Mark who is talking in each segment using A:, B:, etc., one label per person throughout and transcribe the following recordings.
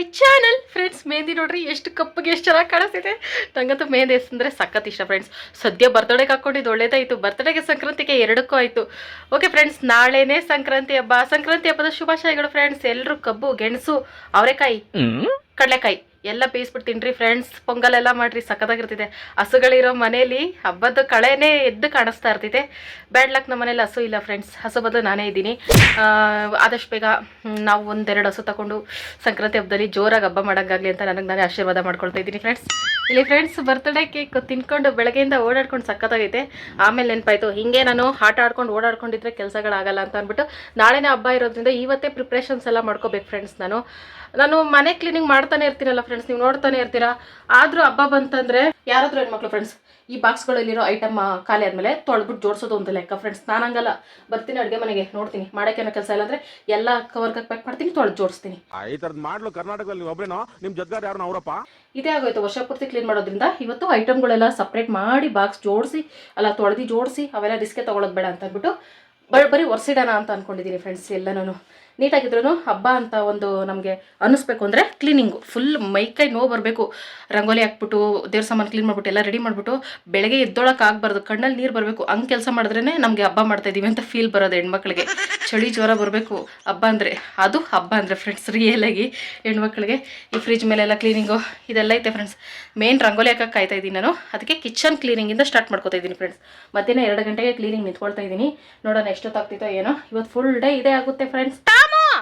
A: My channel friends mehndi ನೋಡ್ರಿ ಎಷ್ಟು ಕಪ್ಪಗೆ ಎಷ್ಟು ಚೆನ್ನಾಗಿ ಕಾಣಿಸ್ತಿದೆ. ನಂಗಂತೂ ಮೆಹಂದಿ ಅಂದರೆ ಸಖತ್ ಇಷ್ಟ ಫ್ರೆಂಡ್ಸ್ ಸದ್ಯ ಬರ್ತಡೇಗೆ ಹಾಕ್ಕೊಂಡಿದ್ದು ಒಳ್ಳೇದಾಯಿತು. ಬರ್ತಡೇಗೆ ಸಂಕ್ರಾಂತಿಗೆ ಎರಡಕ್ಕೂ ಆಯಿತು. ಓಕೆ ಫ್ರೆಂಡ್ಸ್ ನಾಳೆನೇ ಸಂಕ್ರಾಂತಿ ಹಬ್ಬ. ಸಂಕ್ರಾಂತಿ ಹಬ್ಬದ ಶುಭಾಶಯಗಳು ಫ್ರೆಂಡ್ಸ್ ಎಲ್ಲರೂ ಕಬ್ಬು ಗೆಣಸು ಅವರೆಕಾಯಿ ಕಡಲೆಕಾಯಿ. ಎಲ್ಲ ಬೇಯಿಸ್ಬಿಟ್ಟು ತಿನ್ರಿ ಫ್ರೆಂಡ್ಸ್ ಪೊಂಗಲ್ ಎಲ್ಲ ಮಾಡ್ರಿ, ಸಖತ್ತಾಗಿರ್ತಿದೆ. ಹಸುಗಳಿರೋ ಮನೇಲಿ ಹಬ್ಬದ ಕಳೆನೇ ಎದ್ದು ಕಾಣಿಸ್ತಾ ಇರ್ತಿದೆ. ಬ್ಯಾಡ್ ಲಕ್ ನಮ್ಮ ಮನೇಲಿ ಹಸು ಇಲ್ಲ ಫ್ರೆಂಡ್ಸ್ ಹಸು ಬದಲು ನಾನೇ ಇದ್ದೀನಿ. ಆದಷ್ಟು ಬೇಗ ನಾವು ಒಂದೆರಡು ಹಸು ತಗೊಂಡು ಸಂಕ್ರಾಂತಿ ಹಬ್ಬದಲ್ಲಿ ಜೋರಾಗಿ ಹಬ್ಬ ಮಾಡೋಂಗಾಗಲಿ ಅಂತ ನನಗೆ ನಾನೇ ಆಶೀರ್ವಾದ ಮಾಡ್ಕೊಳ್ತಾ ಇದ್ದೀನಿ ಫ್ರೆಂಡ್ಸ್ ಇಲ್ಲಿ ಫ್ರೆಂಡ್ಸ್ ಬರ್ತ್ಡೇ ಕೇಕ್ ತಿನ್ಕೊಂಡು ಬೆಳಗ್ಗೆಯಿಂದ ಓಡಾಡ್ಕೊಂಡು ಸಖತ್ತಾಗೈತೆ. ಆಮೇಲೆ ನೆನಪಾಯಿತು, ಹಿಂಗೆ ನಾನು ಆಟ ಆಡ್ಕೊಂಡು ಓಡಾಡ್ಕೊಂಡಿದ್ರೆ ಕೆಲಸಗಳಾಗಲ್ಲ ಅಂತ ಅಂದ್ಬಿಟ್ಟು ನಾಳೆನೇ ಹಬ್ಬ ಇರೋದ್ರಿಂದ ಇವತ್ತೇ ಪ್ರಿಪ್ರೇಷನ್ಸ್ ಎಲ್ಲ ಮಾಡ್ಕೋಬೇಕು ಫ್ರೆಂಡ್ಸ್ ನಾನು. ನಾನು ಮನೆ ಕ್ಲೀನಿಂಗ್ ಮಾಡ್ತಾನೆ ಇರ್ತೀನಲ್ಲ ಫ್ರೆಂಡ್ಸ್ ನೀವು ನೋಡ್ತಾನೆ ಇರ್ತೀರಾ? ಆದ್ರೂ ಹಬ್ಬ ಬಂತಂದ್ರೆ ಯಾರಾದರೂ ಹೆಣ್ಮಕ್ಳು ಫ್ರೆಂಡ್ಸ್ ಈ ಬಾಕ್ಸ್ಗಳಲ್ಲಿರೋ ಐಟಮ್ ಖಾಲಿ ಆದ್ಮೇಲೆ ತೊಳೆದ್ಬಿಟ್ಟು ಜೋಡಿಸೋದು ಒಂದು ಲೆಕ್ಕ ಫ್ರೆಂಡ್ಸ್ ನಾನು ಹಂಗಲ್ಲ. ಬರ್ತೀನಿ ಅಡುಗೆ ಮನೆಗೆ ನೋಡ್ತೀನಿ. ಮಾಡೋಕ್ಕೇನೋ ಕೆಲಸ ಇಲ್ಲ ಅಂದರೆ ಎಲ್ಲ ಕವರ್ಗೆ ಪ್ಯಾಕ್ ಮಾಡ್ತೀನಿ ತೊಳೆದು ಜೋಡಿಸ್ತೀನಿ.
B: ಈ ತರದ್ ಮಾಡ್ಲು ಕರ್ನಾಟಕದಲ್ಲಿ ಒಬ್ಬರೇನೋ ಒಬ್ರೇನೋ? ನಿಮ್ ಜೊತೆಗಾರ ಯಾರು ಅವರಪ್ಪ?
A: ಇದೇ ಆಗೋಯ್ತು. ವರ್ಷ ಪೂರ್ತಿ ಕ್ಲೀನ್ ಮಾಡೋದ್ರಿಂದ ಇವತ್ತು ಐಟಮ್ಗಳೆಲ್ಲ ಸಪ್ರೇಟ್ ಮಾಡಿ ಬಾಕ್ಸ್ ಜೋಡಿಸಿ ಅಲ್ಲ ತೊಳೆದು ಜೋಡಿಸಿ ಅವೆಲ್ಲ ರಿಸ್ಕೆ ತೊಗೊಳೋದು ಬೇಡ ಅಂತ ಅಂದ್ಬಿಟ್ಟು ಬರೀ ಬರೀ ಒರೆಸಿಡೋಣ ಅಂತ ಅಂದ್ಕೊಂಡಿದ್ದೀನಿ ಫ್ರೆಂಡ್ಸ್ ಎಲ್ಲನೂ ನೀಟಾಗಿದ್ರೂ ಹಬ್ಬ ಅಂತ ಒಂದು ನಮಗೆ ಅನ್ನಿಸ್ಬೇಕು ಅಂದರೆ ಕ್ಲೀನಿಂಗು ಫುಲ್ ಮೈಕೈ ನೋವು ಬರಬೇಕು. ರಂಗೋಲಿ ಹಾಕ್ಬಿಟ್ಟು, ದೇವ್ರ ಸಾಮಾನು ಕ್ಲೀನ್ ಮಾಡ್ಬಿಟ್ಟು, ಎಲ್ಲ ರೆಡಿ ಮಾಡಿಬಿಟ್ಟು, ಬೆಳಗ್ಗೆ ಎದ್ದೊಳಕ್ಕೆ ಆಗಬಾರ್ದು. ಕಣ್ಣಲ್ಲಿ ನೀರು ಬರಬೇಕು. ಹಂಗೆ ಕೆಲಸ ಮಾಡಿದ್ರೇ ನಮಗೆ ಹಬ್ಬ ಮಾಡ್ತಾ ಇದ್ದೀವಿ ಅಂತ ಫೀಲ್ ಬರೋದು ಹೆಣ್ಮಕ್ಳಿಗೆ. ಚಳಿ ಜ್ವರ ಬರಬೇಕು. ಹಬ್ಬ ಅಂದರೆ, ಅದು ಹಬ್ಬ ಅಂದರೆ ಫ್ರೆಂಡ್ಸ್ ರಿಯಲಾಗಿ ಹೆಣ್ಮಕ್ಳಿಗೆ. ಈ ಫ್ರಿಜ್ ಮೇಲೆಲ್ಲ ಕ್ಲೀನಿಂಗು ಇದೆಲ್ಲ ಐತೆ ಫ್ರೆಂಡ್ಸ್ ಮೇನ್ ರಂಗೋಲಿ ಹಾಕಕ್ಕೆ ಕಾಯ್ತಾ ಇದ್ದೀನಿ ನಾನು. ಅದಕ್ಕೆ ಕಿಚನ್ ಕ್ಲೀನಿಂಗಿಂದ ಸ್ಟಾರ್ಟ್ ಮಾಡ್ಕೋತಾ ಇದ್ದೀನಿ ಫ್ರೆಂಡ್ಸ್ ಮಧ್ಯಾಹ್ನ ಎರಡು ಗಂಟೆಗೆ ಕ್ಲೀನಿಂಗ್ ನಿಂತ್ಕೊಳ್ತಾ ಇದ್ದೀನಿ ನೋಡೋಣ ಎಷ್ಟೊತ್ತಾಗ್ತಿತ್ತೋ ಏನೋ. ಇವತ್ತು ಫುಲ್ ಡೇ ಇದೇ ಆಗುತ್ತೆ ಫ್ರೆಂಡ್ಸ್ ತಾಮು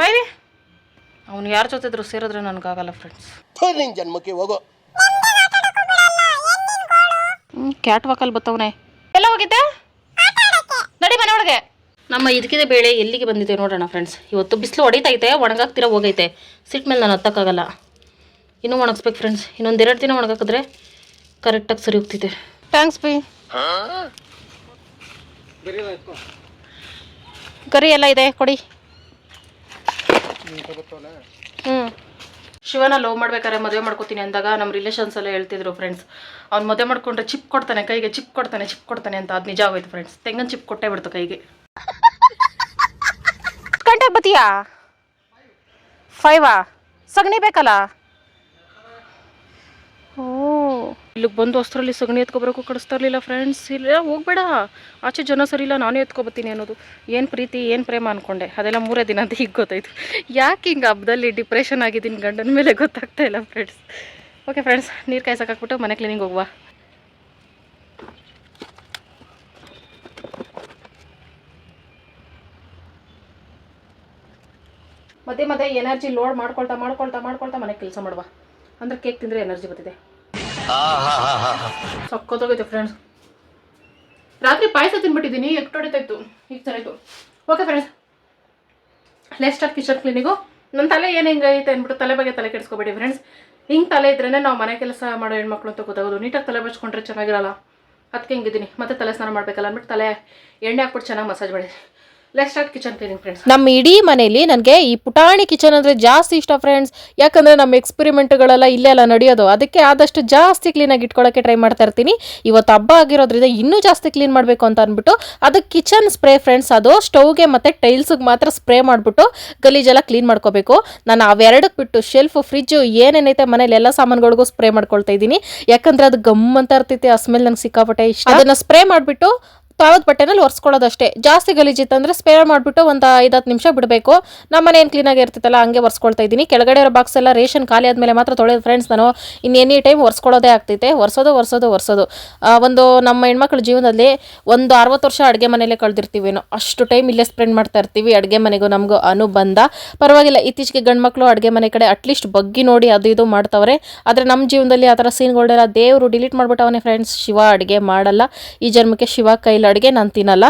A: ಬೈರಿ. ಅವನು ಯಾರ ಜೊತೆ ಇದ್ರು ಸೇರಿದ್ರೆ ನನಗಾಗಲ್ಲ ಫ್ರೆಂಡ್ಸ್
C: ನಿನ್ ಜನ್ಮಕ್ಕೆ ಹೋಗೋ.
A: ಹ್ಞೂ ಕ್ಯಾಟ್ ವಾಕಲ್ಲಿ ಬತ್ತವನೆ. ಎಲ್ಲ ಹೋಗಿದ್ದೆ? ನಡಿ ಮನೆ ಒಳಗೆ. ನಮ್ಮ ಇದಕ್ಕಿದೆ ಬೇಳೆ ಎಲ್ಲಿಗೆ ಬಂದಿದೆ ನೋಡೋಣ ಫ್ರೆಂಡ್ಸ್ ಇವತ್ತು ಬಿಸಿಲು ಹೊಡಿತೈತೆ ಒಣಗಾಕ್ತಿರ ಹೋಗೈತೆ. ಸಿಟ್ ಮೇಲೆ ನಾನು ಹತ್ತಕ್ಕಾಗಲ್ಲ. ಇನ್ನೂ ಒಣಗಿಸ್ಬೇಕು ಫ್ರೆಂಡ್ಸ್ ಇನ್ನೊಂದೆರಡು ದಿನ ಒಣಗಾಕಿದ್ರೆ ಕರೆಕ್ಟಾಗಿ ಸರಿ ಹೋಗ್ತಿದೆ. Thanks by. ಕರಿ ಎಲ್ಲ ಇದೆ ಕೊಡಿ. ಹ್ಞೂ ಶಿವನ ಲವ್ ಮಾಡ್ಬೇಕಾದ್ರೆ ಮದುವೆ ಮಾಡ್ಕೋತೀನಿ ಅಂದಾಗ ನಮ್ಮ ರಿಲೇಷನ್ಸ್ ಎಲ್ಲ ಹೇಳ್ತಿದ್ರು ಫ್ರೆಂಡ್ಸ್ ಅವ್ನು ಮದುವೆ ಮಾಡ್ಕೊಂಡ್ರೆ ಚಿಪ್ ಕೊಡ್ತಾನೆ ಕೈಗೆ ಚಿಪ್ ಕೊಡ್ತಾನೆ ಚಿಪ್ ಕೊಡ್ತಾನೆ ಅಂತ ಅದು ನಿಜ ಆಗೋಯ್ತು ಫ್ರೆಂಡ್ಸ್ ತೆಂಗಿನ ಚಿಪ್ ಕೊಟ್ಟೇ ಬಿಡ್ತು ಕೈಗೆ. ಗಂಟೆ ಬತ್ತೀಯಾ? ಫೈವಾ ಸಗಣಿ ಬೇಕಲ್ಲ? ಇಲ್ಲಿಗೆ ಬಂದು ಅಷ್ಟರಲ್ಲಿ ಸಗಣಿ ಎತ್ಕೊಬರೋಕ್ಕೂ ಕಳಿಸ್ತಾ ಇರಲಿಲ್ಲ ಫ್ರೆಂಡ್ಸ್ ಇಲ್ಲ, ಹೋಗ್ಬೇಡ. ಆಚೆ ಜನ ಸರಿ ಇಲ್ಲ ನಾನೇ ಎತ್ಕೊಬತ್ತೀನಿ ಅನ್ನೋದು. ಏನು ಪ್ರೀತಿ, ಏನು ಪ್ರೇಮ ಅಂದ್ಕೊಂಡೆ ಅದೆಲ್ಲ ಮೂರೇ ದಿನ ಅಂತ ಈಗ ಗೊತ್ತಾಯ್ತು. ಯಾಕೆ ಹಿಂಗೆ ಹಬ್ಬದಲ್ಲಿ ಡಿಪ್ರೆಷನ್ ಆಗಿದ್ದೀನಿ ಗಂಡನ ಮೇಲೆ ಗೊತ್ತಾಗ್ತಾ ಇಲ್ಲ ಫ್ರೆಂಡ್ಸ್ ಓಕೆ ಫ್ರೆಂಡ್ಸ್ ನೀರು ಕಾಯ್ಸಕ್ಕಾಕ್ಬಿಟ್ಟು ಮನೆ ಕ್ಲೀನಿಂಗ್ ಹೋಗುವ. ಮತ್ತೆ ಮತ್ತೆ ಎನರ್ಜಿ ಲೋಡ್ ಮಾಡ್ಕೊಳ್ತಾ ಮಾಡ್ಕೊಳ್ತಾ ಮಾಡ್ಕೊಳ್ತಾ ಮನೆ ಕೆಲಸ ಮಾಡುವ. ಅಂದ್ರೆ ಕೇಕ್ ತಿಂದ್ರೆ ಎನರ್ಜಿ ಬರ್ತಿದೆ ಸಕ್ಕತ್ತಾಗೈತೆ ಫ್ರೆಂಡ್ಸ್ ರಾತ್ರಿ ಪಾಯಸ ತಿನ್ಬಿಟ್ಟಿದ್ದೀನಿ ಎಷ್ಟು ಹೊಡಿತಾಯಿತ್ತು ಈಗ ಚೆನ್ನಾಯ್ತು. ಓಕೆ ಫ್ರೆಂಡ್ಸ್ ಲೆಸ್ಟ್ ಆಫ್ ಕಿಶನ್ ಕ್ಲಿನಿಗು ನನ್ನ ತಲೆ ಏನು ಹೆಂಗೈತೆ ಅಂದ್ಬಿಟ್ಟು ತಲೆ ಬಗ್ಗೆ ತಲೆ ಕೆಡಿಸ್ಕೊಬೇಡಿ ಫ್ರೆಂಡ್ಸ್ ಹಿಂಗೆ ತಲೆ ಇದ್ರೇ ನಾವು ಮನೆ ಕೆಲಸ ಮಾಡೋ ಹೆಣ್ಮಕ್ಳು ಅಂತ ಗೊತ್ತಾಗೋದು. ನೀಟಾಗಿ ತಲೆ ಬಚ್ಕೊಂಡ್ರೆ ಚೆನ್ನಾಗಿರಲ್ಲ. ಅದಕ್ಕೆ ಹಿಂಗಿದ್ದೀನಿ. ಮತ್ತೆ ತಲೆ ಸ್ನಾನ ಮಾಡಬೇಕಲ್ಲ ಅಂದ್ಬಿಟ್ಟು ತಲೆ ಎಣ್ಣೆ ಹಾಕ್ಬಿಟ್ಟು ಚೆನ್ನಾಗಿ ಮಸಾಜ್ ಮಾಡಿ. ಲೆಸ್ಟ್ ಸ್ಟಾರ್ಟ್ ಕಿಚನ್ ಕ್ಲೀನಿಂಗ್ ಫ್ರೆಂಡ್ಸ್
D: ನಮ್ಮ ಇಡೀ ಮನೆಯಲ್ಲಿ ನನಗೆ ಈ ಪುಟಾಣಿ ಕಿಚನ್ ಅಂದರೆ ಜಾಸ್ತಿ ಇಷ್ಟ ಫ್ರೆಂಡ್ಸ್ ಯಾಕಂದರೆ ನಮ್ಮ ಎಕ್ಸ್ಪೆರಿಮೆಂಟ್ಗಳೆಲ್ಲ ಇಲ್ಲೇ ಎಲ್ಲ ನಡೆಯೋದು. ಅದಕ್ಕೆ ಆದಷ್ಟು ಜಾಸ್ತಿ ಕ್ಲೀನಾಗಿ ಇಟ್ಕೊಳ್ಳೋಕ್ಕೆ ಟ್ರೈ ಮಾಡ್ತಾ ಇರ್ತೀನಿ. ಇವತ್ತು ಹಬ್ಬ ಆಗಿರೋದ್ರಿಂದ ಇನ್ನೂ ಜಾಸ್ತಿ ಕ್ಲೀನ್ ಮಾಡಬೇಕು ಅಂತ ಅಂದ್ಬಿಟ್ಟು ಅದಕ್ಕೆ ಕಿಚನ್ ಸ್ಪ್ರೇ ಫ್ರೆಂಡ್ಸ್ ಅದು ಸ್ಟೌವ್ಗೆ ಮತ್ತು ಟೈಲ್ಸ್ಗೆ ಮಾತ್ರ ಸ್ಪ್ರೇ ಮಾಡಿಬಿಟ್ಟು ಗಲೀಜೆಲ್ಲ ಕ್ಲೀನ್ ಮಾಡ್ಕೋಬೇಕು. ನಾನು ಅವೆರಡಕ್ಕೆ ಬಿಟ್ಟು ಶೆಲ್ಫ್ ಫ್ರಿಜ್ಜು ಏನೇನೈತೆ ಮನೇಲಿ ಎಲ್ಲ ಸಾಮಾನುಗಳಿಗೂ ಸ್ಪ್ರೇ ಮಾಡ್ಕೊಳ್ತಾ ಇದ್ದೀನಿ. ಯಾಕಂದರೆ ಅದು ಗಮ್ ಅಂತ ಇರ್ತೈತೆ ಆ ಸ್ಮೆಲ್ ನಂಗೆ ಸಿಕ್ಕಾಪಟ್ಟೆ ಇಷ್ಟ. ಅದನ್ನು ಸ್ಪ್ರೇ ಮಾಡಿಬಿಟ್ಟು ತಾವದ ಬಟ್ಟೆನಲ್ಲಿ ಒರೆಸ್ಕೊಳ್ಳೋದಷ್ಟೇ. ಜಾಸ್ತಿ ಗಲೀಜಿತ್ತಂದ್ರೆ ಸ್ಪೇರ್ ಮಾಡಿಬಿಟ್ಟು ಒಂದು ಐದು ಹತ್ತು ನಿಮಿಷ ಬಿಡಬೇಕು. ನಮ್ಮ ಮನೆ ಏನು ಕ್ಲೀನಾಗಿ ಇರ್ತಿತ್ತಲ್ಲ, ಹಂಗೆ ಒರೆಸ್ಕೊಳ್ತಾ ಇದ್ದೀನಿ. ಕೆಳಗಡೆ ಇರೋ ಬಾಕ್ಸ್ ಎಲ್ಲ ರೇಷನ್ ಖಾಲಿ ಆದಮೇಲೆ ಮಾತ್ರ ತೊಳೆಯೋದು ಫ್ರೆಂಡ್ಸ್ ನಾನು. ಇನ್ನು ಎನಿ ಟೈಮ್ ಒರೆಸ್ಕೊಳ್ಳೋದೇ ಆಗ್ತೈತೆ. ಒರೆಸೋದು ಒರೆಸೋದು ಒರೆಸೋದು. ಒಂದು ನಮ್ಮ ಹೆಣ್ಮಕ್ಳ ಜೀವನದಲ್ಲಿ ಒಂದು ಅರವತ್ತು ವರ್ಷ ಅಡುಗೆ ಮನೇಲೆ ಕಳೆದಿರ್ತೀವೇನೋ. ಅಷ್ಟು ಟೈಮ್ ಇಲ್ಲೇ ಸ್ಪೆಂಡ್ ಮಾಡ್ತಾ ಇರ್ತೀವಿ ಅಡುಗೆ ಮನೆಗೂ ನಮಗೂ ಅನುಬಂಧ. ಪರವಾಗಿಲ್ಲ, ಇತ್ತೀಚೆಗೆ ಗಂಡ್ಮಕ್ಳು ಅಡುಗೆ ಮನೆ ಕಡೆ ಅಟ್ಲೀಸ್ಟ್ ಬಗ್ಗಿ ನೋಡಿ ಅದು ಇದು ಮಾಡ್ತವ್ರೆ. ಆದರೆ ನಮ್ಮ ಜೀವನದಲ್ಲಿ ಆ ಥರ ಸೀನ್ಗಳನ್ನೆಲ್ಲ ದೇವರು ಡಿಲೀಟ್ ಮಾಡ್ಬಿಟ್ಟವನೇ ಫ್ರೆಂಡ್ಸ್ ಶಿವ ಅಡುಗೆ ಮಾಡಲ್ಲ. ಈ ಜನ್ಮಕ್ಕೆ ಶಿವ ಕೈಲಿ ಅಡುಗೆ ನಾನು ತಿನ್ನಲ್ಲ.